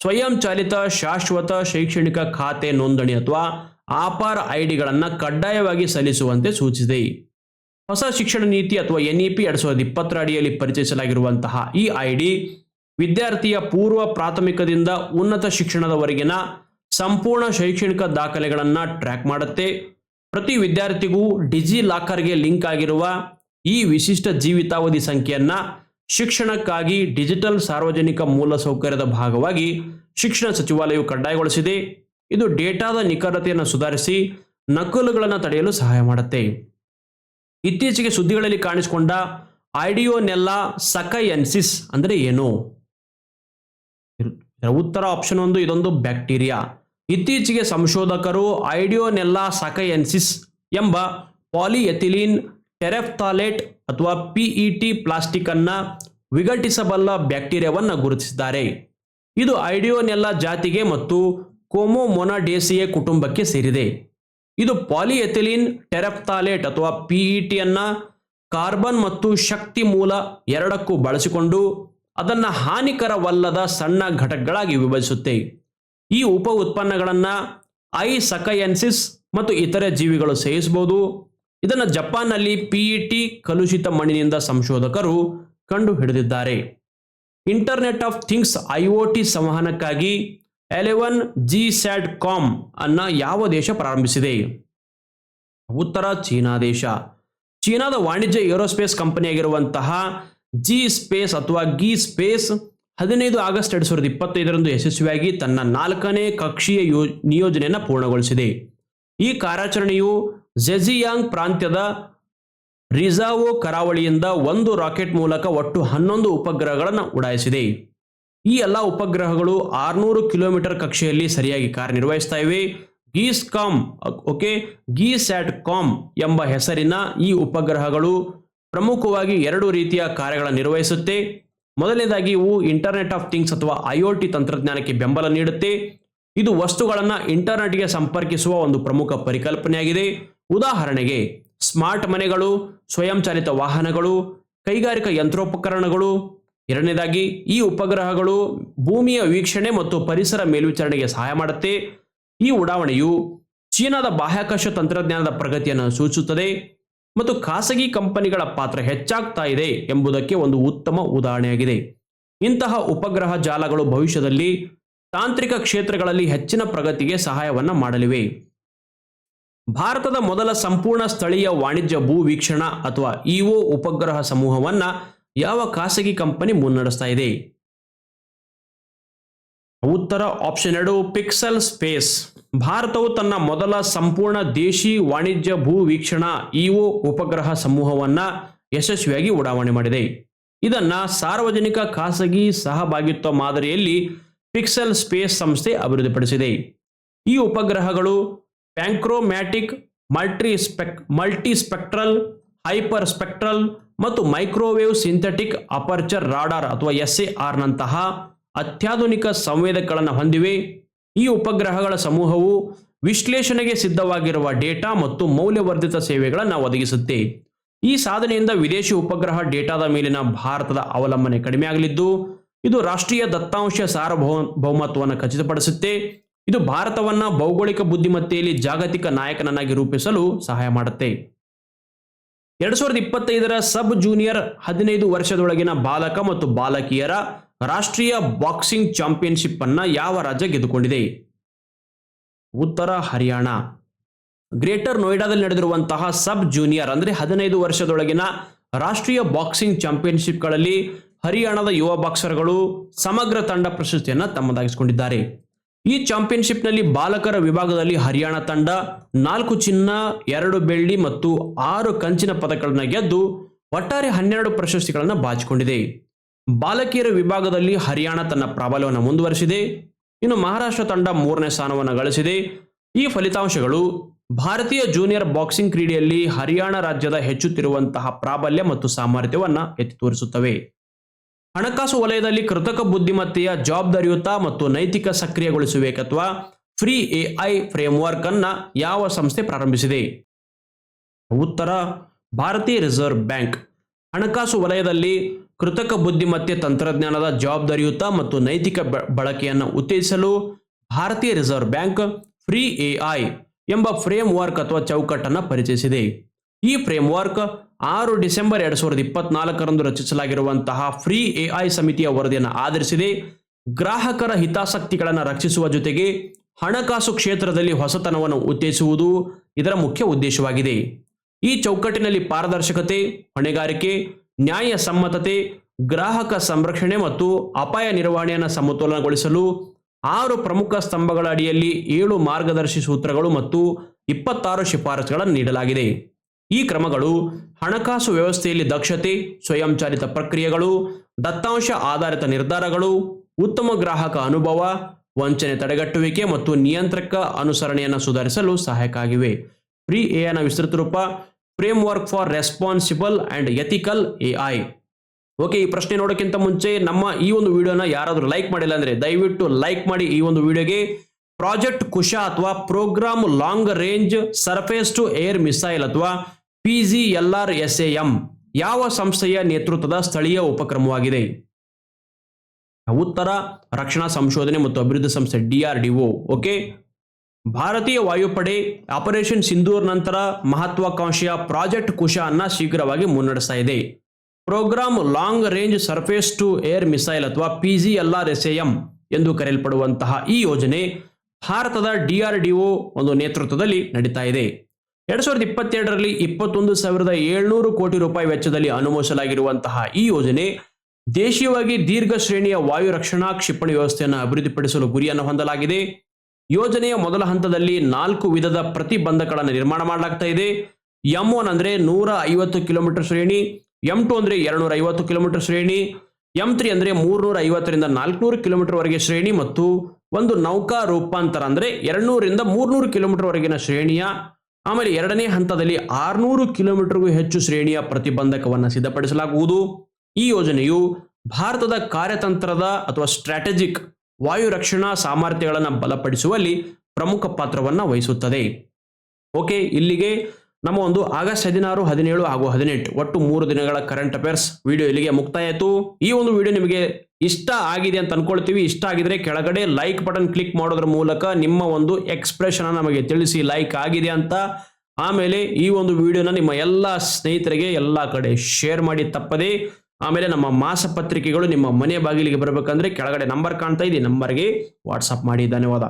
ಸ್ವಯಂ ಚಾಲಿತ, ಶಾಶ್ವತ ಶೈಕ್ಷಣಿಕ ಖಾತೆ ನೋಂದಣಿ ಅಥವಾ ಆಪಾರ್ ಐಡಿಗಳನ್ನು ಕಡ್ಡಾಯವಾಗಿ ಸಲ್ಲಿಸುವಂತೆ ಸೂಚಿಸಿದೆ. ಹೊಸ ಶಿಕ್ಷಣ ನೀತಿ ಅಥವಾ ಎನ್ಇಪಿ ಎರಡ್ ಸಾವಿರದ ಇಪ್ಪತ್ತರ ಅಡಿಯಲ್ಲಿ ಪರಿಚಯಿಸಲಾಗಿರುವಂತಹ ಈ ಐಡಿ ವಿದ್ಯಾರ್ಥಿಯ ಪೂರ್ವ ಪ್ರಾಥಮಿಕದಿಂದ ಉನ್ನತ ಶಿಕ್ಷಣದವರೆಗಿನ ಸಂಪೂರ್ಣ ಶೈಕ್ಷಣಿಕ ದಾಖಲೆಗಳನ್ನು ಟ್ರ್ಯಾಕ್ ಮಾಡುತ್ತೆ. ಪ್ರತಿ ವಿದ್ಯಾರ್ಥಿಗೂ ಡಿಜಿ ಲಾಕರ್ಗೆ ಲಿಂಕ್ ಆಗಿರುವ ಈ ವಿಶಿಷ್ಟ ಜೀವಿತಾವಧಿ ಸಂಖ್ಯೆಯನ್ನು ಶಿಕ್ಷಣಕ್ಕಾಗಿ ಡಿಜಿಟಲ್ ಸಾರ್ವಜನಿಕ ಮೂಲಸೌಕರ್ಯದ ಭಾಗವಾಗಿ ಶಿಕ್ಷಣ ಸಚಿವಾಲಯವು ಕಡ್ಡಾಯಗೊಳಿಸಿದೆ. ಇದು ಡೇಟಾದ ನಿಖರತೆಯನ್ನು ಸುಧಾರಿಸಿ ನಕಲುಗಳನ್ನು ತಡೆಯಲು ಸಹಾಯ ಮಾಡುತ್ತೆ. ಇತ್ತೀಚೆಗೆ ಸುದ್ದಿಗಳಲ್ಲಿ ಕಾಣಿಸಿಕೊಂಡ ಐಡಿಯೋನೆಲ್ಲ ಸಕೈಯನ್ಸಿಸ್ ಅಂದರೆ ಏನು? ಉತ್ತರ ಆಪ್ಷನ್ ಒಂದು, ಇದೊಂದು ಬ್ಯಾಕ್ಟೀರಿಯಾ. ಇತ್ತೀಚೆಗೆ ಸಂಶೋಧಕರು ಐಡಿಯೋನೆಲ್ಲ ಸಕೈಯನ್ಸಿಸ್ ಎಂಬ ಪಾಲಿಎಥಿಲೀನ್ ಟೆರೆಫ್ಥಾಲೇಟ್ ಅಥವಾ ಪಿಇಟಿ ಪ್ಲಾಸ್ಟಿಕ್ ಅನ್ನ ವಿಘಟಿಸಬಲ್ಲ ಬ್ಯಾಕ್ಟೀರಿಯಾವನ್ನು ಗುರುತಿಸಿದ್ದಾರೆ. ಇದು ಐಡಿಯೋನೆಲ್ಲ ಜಾತಿಗೆ ಮತ್ತು ಕೋಮೋಮೊನಾಡೇಸಿಯೆ ಕುಟುಂಬಕ್ಕೆ ಸೇರಿದೆ. ಇದು ಪಾಲಿಎಥಿಲೀನ್ ಟೆರಪ್ತಾಲೇಟ್ ಅಥವಾ ಪಿಇಟಿ ಅನ್ನ ಕಾರ್ಬನ್ ಮತ್ತು ಶಕ್ತಿ ಮೂಲ ಎರಡಕ್ಕೂ ಬಳಸಿಕೊಂಡು ಅದನ್ನು ಹಾನಿಕರವಲ್ಲದ ಸಣ್ಣ ಘಟಕಗಳಾಗಿ ವಿಭಜಿಸುತ್ತೆ. ಈ ಉಪ ಉತ್ಪನ್ನಗಳನ್ನು ಐ ಸಕಯನ್ಸಿಸ್ ಮತ್ತು ಇತರೆ ಜೀವಿಗಳು ಸೇವಿಸಬಹುದು. ಇದನ್ನು ಜಪಾನ್ನಲ್ಲಿ ಪಿಇಟಿ ಕಲುಷಿತ ಮಣ್ಣಿನಿಂದ ಸಂಶೋಧಕರು ಕಂಡುಹಿಡಿದಿದ್ದಾರೆ. ಇಂಟರ್ನೆಟ್ ಆಫ್ ಥಿಂಗ್ಸ್ ಐಒಟಿ ಸಂವಹನಕ್ಕಾಗಿ ಎಲೆವನ್ ಜಿ ಸ್ಯಾಟ್ ಕಾಮ್ ಅನ್ನ ಯಾವ ದೇಶ ಪ್ರಾರಂಭಿಸಿದೆ? ಉತ್ತರ ಚೀನಾ ದೇಶ. ಚೀನಾದ ವಾಣಿಜ್ಯ ಏರೋಸ್ಪೇಸ್ ಕಂಪನಿಯಾಗಿರುವಂತಹ ಜಿ ಸ್ಪೇಸ್ ಅಥವಾ ಗಿ ಸ್ಪೇಸ್ ಹದಿನೈದು ಆಗಸ್ಟ್ ಎರಡು ಸಾವಿರದ ಇಪ್ಪತ್ತೈದರಂದು ಯಶಸ್ವಿಯಾಗಿ ತನ್ನ ನಾಲ್ಕನೇ ಕಕ್ಷೀಯ ಯೋ, ನಿಯೋಜನೆಯನ್ನು ಪೂರ್ಣಗೊಳಿಸಿದೆ. ಈ ಕಾರ್ಯಾಚರಣೆಯು ಜೆಜಿಯಾಂಗ್ ಪ್ರಾಂತ್ಯದ ರಿಜಾವೋ ಕರಾವಳಿಯಿಂದ ಒಂದು ರಾಕೆಟ್ ಮೂಲಕ ಒಟ್ಟು ಹನ್ನೊಂದು ಉಪಗ್ರಹಗಳನ್ನು ಉಡಾಯಿಸಿದೆ. ಈ ಎಲ್ಲ ಉಪಗ್ರಹಗಳು ಆರುನೂರು ಕಿಲೋಮೀಟರ್ ಕಕ್ಷೆಯಲ್ಲಿ ಸರಿಯಾಗಿ ಕಾರ್ಯನಿರ್ವಹಿಸ್ತಾ ಇವೆ. ಗೀಸ್ ಕಾಮ್ ಓಕೆ ಗೀಸ್ ಆಟ್ ಕಾಮ್ ಎಂಬ ಹೆಸರಿನ ಈ ಉಪಗ್ರಹಗಳು ಪ್ರಮುಖವಾಗಿ ಎರಡು ರೀತಿಯ ಕಾರ್ಯಗಳನ್ನು ನಿರ್ವಹಿಸುತ್ತೆ. ಮೊದಲನೇದಾಗಿ ಇವು ಇಂಟರ್ನೆಟ್ ಆಫ್ ಥಿಂಗ್ಸ್ ಅಥವಾ ಐಒಟಿ ತಂತ್ರಜ್ಞಾನಕ್ಕೆ ಬೆಂಬಲ ನೀಡುತ್ತೆ. ಇದು ವಸ್ತುಗಳನ್ನು ಇಂಟರ್ನೆಟ್ಗೆ ಸಂಪರ್ಕಿಸುವ ಒಂದು ಪ್ರಮುಖ ಪರಿಕಲ್ಪನೆಯಾಗಿದೆ. ಉದಾಹರಣೆಗೆ, ಸ್ಮಾರ್ಟ್ ಮನೆಗಳು, ಸ್ವಯಂಚಾಲಿತ ವಾಹನಗಳು, ಕೈಗಾರಿಕಾ ಯಂತ್ರೋಪಕರಣಗಳು ಎರಡನೇದಾಗಿ, ಈ ಉಪಗ್ರಹಗಳು ಭೂಮಿಯ ವೀಕ್ಷಣೆ ಮತ್ತು ಪರಿಸರ ಮೇಲ್ವಿಚಾರಣೆಗೆ ಸಹಾಯ ಮಾಡುತ್ತೆ. ಈ ಉಡಾವಣೆಯು ಚೀನಾದ ಬಾಹ್ಯಾಕಾಶ ತಂತ್ರಜ್ಞಾನದ ಪ್ರಗತಿಯನ್ನು ಸೂಚಿಸುತ್ತದೆ ಮತ್ತು ಖಾಸಗಿ ಕಂಪನಿಗಳ ಪಾತ್ರ ಹೆಚ್ಚಾಗ್ತಾ ಇದೆ ಎಂಬುದಕ್ಕೆ ಒಂದು ಉತ್ತಮ ಉದಾಹರಣೆಯಾಗಿದೆ. ಇಂತಹ ಉಪಗ್ರಹ ಜಾಲಗಳು ಭವಿಷ್ಯದಲ್ಲಿ ತಾಂತ್ರಿಕ ಕ್ಷೇತ್ರಗಳಲ್ಲಿ ಹೆಚ್ಚಿನ ಪ್ರಗತಿಗೆ ಸಹಾಯವನ್ನು ಮಾಡಲಿವೆ. ಭಾರತದ ಮೊದಲ ಸಂಪೂರ್ಣ ಸ್ಥಳೀಯ ವಾಣಿಜ್ಯ ಭೂ ವೀಕ್ಷಣಾ ಅಥವಾ ಇಒ ಉಪಗ್ರಹ ಸಮೂಹವನ್ನ ಯಾವ ಖಾಸಗಿ ಕಂಪನಿ ಮುನ್ನಡೆಸ್ತಾ ಇದೆ? ಉತ್ತರ ಆಪ್ಷನ್ ಎರಡು, ಪಿಕ್ಸೆಲ್ ಸ್ಪೇಸ್. ಭಾರತವು ತನ್ನ ಮೊದಲ ಸಂಪೂರ್ಣ ದೇಶಿ ವಾಣಿಜ್ಯ ಭೂ ವೀಕ್ಷಣಾ ಇಒ ಉಪಗ್ರಹ ಸಮೂಹವನ್ನ ಯಶಸ್ವಿಯಾಗಿ ಉಡಾವಣೆ ಮಾಡಿದೆ. ಇದನ್ನ ಸಾರ್ವಜನಿಕ ಖಾಸಗಿ ಸಹಭಾಗಿತ್ವ ಮಾದರಿಯಲ್ಲಿ ಪಿಕ್ಸೆಲ್ ಸ್ಪೇಸ್ ಸಂಸ್ಥೆ ಅಭಿವೃದ್ಧಿಪಡಿಸಿದೆ. ಈ ಉಪಗ್ರಹಗಳು panchromatic multi spec multispectral hyper spectral ಮತ್ತು ಮೈಕ್ರೋವೇವ್ ಸಿಂಥೆಟಿಕ್ ಅಪರ್ಚರ್ ರಾಡಾರ್ ಅಥವಾ ಎಸ್ ಎ ಆರ್ನಂತಹ ಅತ್ಯಾಧುನಿಕ ಸಂವೇದಕಗಳನ್ನು ಹೊಂದಿವೆ. ಈ ಉಪಗ್ರಹಗಳ ಸಮೂಹವು ವಿಶ್ಲೇಷಣೆಗೆ ಸಿದ್ಧವಾಗಿರುವ ಡೇಟಾ ಮತ್ತು ಮೌಲ್ಯವರ್ಧಿತ ಸೇವೆಗಳನ್ನು ಒದಗಿಸುತ್ತೆ. ಈ ಸಾಧನೆಯಿಂದ ವಿದೇಶಿ ಉಪಗ್ರಹ ಡೇಟಾದ ಮೇಲಿನ ಭಾರತದ ಅವಲಂಬನೆ ಕಡಿಮೆಯಾಗಲಿದ್ದು ಇದು ರಾಷ್ಟ್ರೀಯ ದತ್ತಾಂಶ ಸಾರ್ವಭೌಮತ್ವವನ್ನು ಖಚಿತಪಡಿಸುತ್ತೆ. ಇದು ಭಾರತವನ್ನು ಭೌಗೋಳಿಕ ಬುದ್ಧಿಮತ್ತೆಯಲ್ಲಿ ಜಾಗತಿಕ ನಾಯಕನನ್ನಾಗಿ ರೂಪಿಸಲು ಸಹಾಯ ಮಾಡುತ್ತೆ. ಎರಡ್ ಸಾವಿರದ ಇಪ್ಪತ್ತೈದರ ಸಬ್ ಜೂನಿಯರ್ ಹದಿನೈದು ವರ್ಷದೊಳಗಿನ ಬಾಲಕ ಮತ್ತು ಬಾಲಕಿಯರ ರಾಷ್ಟ್ರೀಯ ಬಾಕ್ಸಿಂಗ್ ಚಾಂಪಿಯನ್ಶಿಪ್ ಅನ್ನ ಯಾವ ರಾಜ್ಯ ಗೆದ್ದುಕೊಂಡಿದೆ? ಉತ್ತರ ಹರಿಯಾಣ. ಗ್ರೇಟರ್ ನೋಯ್ಡಾದಲ್ಲಿ ನಡೆದಿರುವಂತಹ ಸಬ್ ಜೂನಿಯರ್ ಅಂದ್ರೆ ಹದಿನೈದು ವರ್ಷದೊಳಗಿನ ರಾಷ್ಟ್ರೀಯ ಬಾಕ್ಸಿಂಗ್ ಚಾಂಪಿಯನ್ಶಿಪ್ಗಳಲ್ಲಿ ಹರಿಯಾಣದ ಯುವ ಬಾಕ್ಸರ್ಗಳು ಸಮಗ್ರ ತಂಡ ಪ್ರಶಸ್ತಿಯನ್ನು ತಮ್ಮದಾಗಿಸಿಕೊಂಡಿದ್ದಾರೆ. ಈ ಚಾಂಪಿಯನ್ಶಿಪ್ನಲ್ಲಿ ಬಾಲಕರ ವಿಭಾಗದಲ್ಲಿ ಹರಿಯಾಣ ತಂಡ ನಾಲ್ಕು ಚಿನ್ನ, ಎರಡು ಬೆಳ್ಳಿ ಮತ್ತು ಆರು ಕಂಚಿನ ಪದಕಗಳನ್ನು ಗೆದ್ದು ಒಟ್ಟಾರೆ ಹನ್ನೆರಡು ಪ್ರಶಸ್ತಿಗಳನ್ನು ಬಾಚಿಕೊಂಡಿದೆ. ಬಾಲಕಿಯರ ವಿಭಾಗದಲ್ಲಿ ಹರಿಯಾಣ ತನ್ನ ಪ್ರಾಬಲ್ಯವನ್ನು ಮುಂದುವರಿಸಿದೆ. ಇನ್ನು ಮಹಾರಾಷ್ಟ್ರ ತಂಡ ಮೂರನೇ ಸ್ಥಾನವನ್ನು ಗಳಿಸಿದೆ. ಈ ಫಲಿತಾಂಶಗಳು ಭಾರತೀಯ ಜೂನಿಯರ್ ಬಾಕ್ಸಿಂಗ್ ಕ್ರೀಡೆಯಲ್ಲಿ ಹರಿಯಾಣ ರಾಜ್ಯದ ಹೆಚ್ಚುತ್ತಿರುವಂತಹ ಪ್ರಾಬಲ್ಯ ಮತ್ತು ಸಾಮರ್ಥ್ಯವನ್ನು ಎತ್ತಿ ತೋರಿಸುತ್ತವೆ. ಹಣಕಾಸು ವಲಯದಲ್ಲಿ ಕೃತಕ ಬುದ್ಧಿಮತ್ತೆಯ ಜವಾಬ್ದಾರಿಯುತ ಮತ್ತು ನೈತಿಕ ಸಕ್ರಿಯಗೊಳಿಸುವಿಕೆ ಅಥವಾ ಫ್ರೀ ಎಐ ಫ್ರೇಮ್ವರ್ಕ್ ಅನ್ನ ಯಾವ ಸಂಸ್ಥೆ ಪ್ರಾರಂಭಿಸಿದೆ? ಉತ್ತರ, ಭಾರತೀಯ ರಿಸರ್ವ್ ಬ್ಯಾಂಕ್. ಹಣಕಾಸು ವಲಯದಲ್ಲಿ ಕೃತಕ ಬುದ್ಧಿಮತ್ತೆ ತಂತ್ರಜ್ಞಾನದ ಜವಾಬ್ದಾರಿಯುತ ಮತ್ತು ನೈತಿಕ ಬಳಕೆಯನ್ನು ಉತ್ತೇಜಿಸಲು ಭಾರತೀಯ ರಿಸರ್ವ್ ಬ್ಯಾಂಕ್ ಫ್ರೀ ಎಐ ಎಂಬ ಫ್ರೇಮ್ ವರ್ಕ್ ಅಥವಾ ಚೌಕಟ್ಟನ್ನು ಪರಿಚಯಿಸಿದೆ. ಈ ಫ್ರೇಮ್ ವರ್ಕ್ ಆರು ಡಿಸೆಂಬರ್ ಎರಡ್ ಸಾವಿರದ ಇಪ್ಪತ್ನಾಲ್ಕರಂದು ರಚಿಸಲಾಗಿರುವಂತಹ ಫ್ರೀ ಎಐ ಸಮಿತಿಯ ವರದಿಯನ್ನು ಆಧರಿಸಿದೆ. ಗ್ರಾಹಕರ ಹಿತಾಸಕ್ತಿಗಳನ್ನು ರಕ್ಷಿಸುವ ಜೊತೆಗೆ ಹಣಕಾಸು ಕ್ಷೇತ್ರದಲ್ಲಿ ಹೊಸತನವನ್ನು ಉತ್ತೇಜಿಸುವುದು ಇದರ ಮುಖ್ಯ ಉದ್ದೇಶವಾಗಿದೆ. ಈ ಚೌಕಟ್ಟಿನಲ್ಲಿ ಪಾರದರ್ಶಕತೆ, ಹೊಣೆಗಾರಿಕೆ, ನ್ಯಾಯ ಸಮ್ಮತತೆ, ಗ್ರಾಹಕ ಸಂರಕ್ಷಣೆ ಮತ್ತು ಅಪಾಯ ನಿರ್ವಹಣೆಯನ್ನು ಸಮತೋಲನಗೊಳಿಸಲು ಆರು ಪ್ರಮುಖ ಸ್ತಂಭಗಳ ಅಡಿಯಲ್ಲಿ ಏಳು ಮಾರ್ಗದರ್ಶಿ ಸೂತ್ರಗಳು ಮತ್ತು ಇಪ್ಪತ್ತಾರು ಶಿಫಾರಸುಗಳನ್ನು ನೀಡಲಾಗಿದೆ. ಈ ಕ್ರಮಗಳು ಹಣಕಾಸು ವ್ಯವಸ್ಥೆಯಲ್ಲಿ ದಕ್ಷತೆ, ಸ್ವಯಂಚಾಲಿತ ಪ್ರಕ್ರಿಯೆಗಳು, ದತ್ತಾಂಶ ಆಧಾರಿತ ನಿರ್ಧಾರಗಳು, ಉತ್ತಮ ಗ್ರಾಹಕ ಅನುಭವ, ವಂಚನೆ ತಡೆಗಟ್ಟುವಿಕೆ ಮತ್ತು ನಿಯಂತ್ರಕ ಅನುಸರಣೆಯನ್ನು ಸುಧಾರಿಸಲು ಸಹಾಯಕ ಆಗಿವೆ. ಎ ಎಐನ ವಿಸ್ತೃತ ರೂಪ framework for responsible and ethical AI. Okay, ಈ ಪ್ರಶ್ನೆ ನೋಡೋಕ್ಕಿಂತ ಮುಂಚೆ ನಮ್ಮ ಈ ಒಂದು ವಿಡಿಯೋನ ಯಾರಾದರೂ ಲೈಕ್ ಮಾಡಿಲ್ಲ ಅಂದರೆ ದಯವಿಟ್ಟು ಲೈಕ್ ಮಾಡಿ ಈ ಒಂದು ವಿಡಿಯೋಗೆ. ಪ್ರಾಜೆಕ್ಟ್ ಕುಶ ಅಥವಾ program long range surface to air missile ಅಥವಾ P G L R S A M ಯಾವ ಸಂಸ್ಥೆಯ ನೇತೃತ್ವದ ಸ್ಥಳೀಯ ಉಪಕ್ರಮವಾಗಿದೆ? ಉತ್ತರ, ರಕ್ಷಣಾ ಸಂಶೋಧನೆ ಮತ್ತು ಅಭಿವೃದ್ಧಿ ಸಂಸ್ಥೆ ಡಿಆರ್ಡಿಒ ಓಕೆ? ಭಾರತೀಯ ವಾಯುಪಡೆ ಆಪರೇಷನ್ ಸಿಂಧೂರ್ ನಂತರ ಮಹತ್ವಾಕಾಂಕ್ಷೆಯ ಪ್ರಾಜೆಕ್ಟ್ ಕುಶ ಅನ್ನ ಶೀಘ್ರವಾಗಿ ಮುನ್ನಡೆಸ್ತಾ ಇದೆ. Program long range surface to air missile ಅಥವಾ P G L R S M ಎಂದು ಕರೆಯಲ್ಪಡುವಂತಹ ಈ ಯೋಜನೆ ಭಾರತದ ಡಿಆರ್ಡಿಒ ಒಂದು ನೇತೃತ್ವದಲ್ಲಿ ನಡೀತಾ ಇದೆ. ಎರಡ್ ಸಾವಿರದ ಇಪ್ಪತ್ತೆರಡರಲ್ಲಿ ಇಪ್ಪತ್ತೊಂದು ಸಾವಿರದ ಏಳ್ನೂರು ಕೋಟಿ ರೂಪಾಯಿ ವೆಚ್ಚದಲ್ಲಿ ಅನುಮೋದಿಸಲಾಗಿರುವಂತಹ ಈ ಯೋಜನೆ ದೇಶೀಯವಾಗಿ ದೀರ್ಘ ಶ್ರೇಣಿಯ ವಾಯು ರಕ್ಷಣಾ ಕ್ಷಿಪಣಿ ವ್ಯವಸ್ಥೆಯನ್ನು ಅಭಿವೃದ್ಧಿಪಡಿಸಲು ಗುರಿಯನ್ನು ಹೊಂದಲಾಗಿದೆ. ಯೋಜನೆಯ ಮೊದಲ ಹಂತದಲ್ಲಿ ನಾಲ್ಕು ವಿಧದ ಪ್ರತಿಬಂಧಕಗಳನ್ನು ನಿರ್ಮಾಣ ಮಾಡಲಾಗ್ತಾ ಇದೆ. ಎಂ ಒನ್ ಅಂದ್ರೆ ನೂರ ಐವತ್ತು ಕಿಲೋಮೀಟರ್ ಶ್ರೇಣಿ, ಎಂ ಟು ಅಂದ್ರೆ ಎರಡ್ನೂರ ಐವತ್ತು ಕಿಲೋಮೀಟರ್ ಶ್ರೇಣಿ, ಎಂ ತ್ರೀ ಅಂದ್ರೆ ಮೂರ್ನೂರ ಐವತ್ತರಿಂದ ನಾಲ್ಕುನೂರು ಕಿಲೋಮೀಟರ್ ವರೆಗೆ ಶ್ರೇಣಿ ಮತ್ತು ಒಂದು ನೌಕಾ ರೂಪಾಂತರ ಅಂದ್ರೆ ಎರಡ್ನೂರಿಂದ ಮೂರ್ನೂರು ಕಿಲೋಮೀಟರ್ ವರೆಗಿನ ಶ್ರೇಣಿಯ ಆಮೇಲೆ ಎರಡನೇ ಹಂತದಲ್ಲಿ ಆರ್ನೂರು ಕಿಲೋಮೀಟರ್ಗೂ ಹೆಚ್ಚು ಶ್ರೇಣಿಯ ಪ್ರತಿಬಂಧಕವನ್ನು ಸಿದ್ಧಪಡಿಸಲಾಗುವುದು. ಈ ಯೋಜನೆಯು ಭಾರತದ ಕಾರ್ಯತಂತ್ರದ ಅಥವಾ ಸ್ಟ್ರಾಟಜಿಕ್ ವಾಯು ರಕ್ಷಣಾ ಸಾಮರ್ಥ್ಯಗಳನ್ನು ಬಲಪಡಿಸುವಲ್ಲಿ ಪ್ರಮುಖ ಪಾತ್ರವನ್ನು ವಹಿಸುತ್ತದೆ. ಓಕೆ, ಇಲ್ಲಿಗೆ ನಮ್ಮ ಒಂದು ಆಗಸ್ಟ್ ಹದಿನಾರು, ಹದಿನೇಳು ಹಾಗೂ ಹದಿನೆಂಟು ಒಟ್ಟು ಮೂರು ದಿನಗಳ ಕರೆಂಟ್ ಅಫೇರ್ಸ್ ವಿಡಿಯೋ ಇಲ್ಲಿಗೆ ಮುಕ್ತಾಯ ಆಯಿತು. ಈ ಒಂದು ವಿಡಿಯೋ ನಿಮಗೆ ಇಷ್ಟ ಆಗಿದೆ ಅಂತ ಅನ್ಕೊಳ್ತೀವಿ. ಇಷ್ಟ ಆಗಿದ್ರೆ ಕೆಳಗಡೆ ಲೈಕ್ ಬಟನ್ ಕ್ಲಿಕ್ ಮಾಡೋದ್ರ ಮೂಲಕ ನಿಮ್ಮ ಒಂದು ಎಕ್ಸ್ಪ್ರೆಷನ್ ನಮಗೆ ತಿಳಿಸಿ ಲೈಕ್ ಆಗಿದೆ ಅಂತ. ಆಮೇಲೆ ಈ ಒಂದು ವಿಡಿಯೋನ ನಿಮ್ಮ ಎಲ್ಲ ಸ್ನೇಹಿತರಿಗೆ ಎಲ್ಲ ಕಡೆ ಶೇರ್ ಮಾಡಿ ತಪ್ಪದೆ. ಆಮೇಲೆ ನಮ್ಮ ಮಾಸಪತ್ರಿಕೆಗಳು ನಿಮ್ಮ ಮನೆ ಬಾಗಿಲಿಗೆ ಬರಬೇಕಂದ್ರೆ ಕೆಳಗಡೆ ನಂಬರ್ ಕಾಣ್ತಾ ಇದೆ. ನಂಬರ್ಗೆ ವಾಟ್ಸಪ್ ಮಾಡಿ. ಧನ್ಯವಾದ.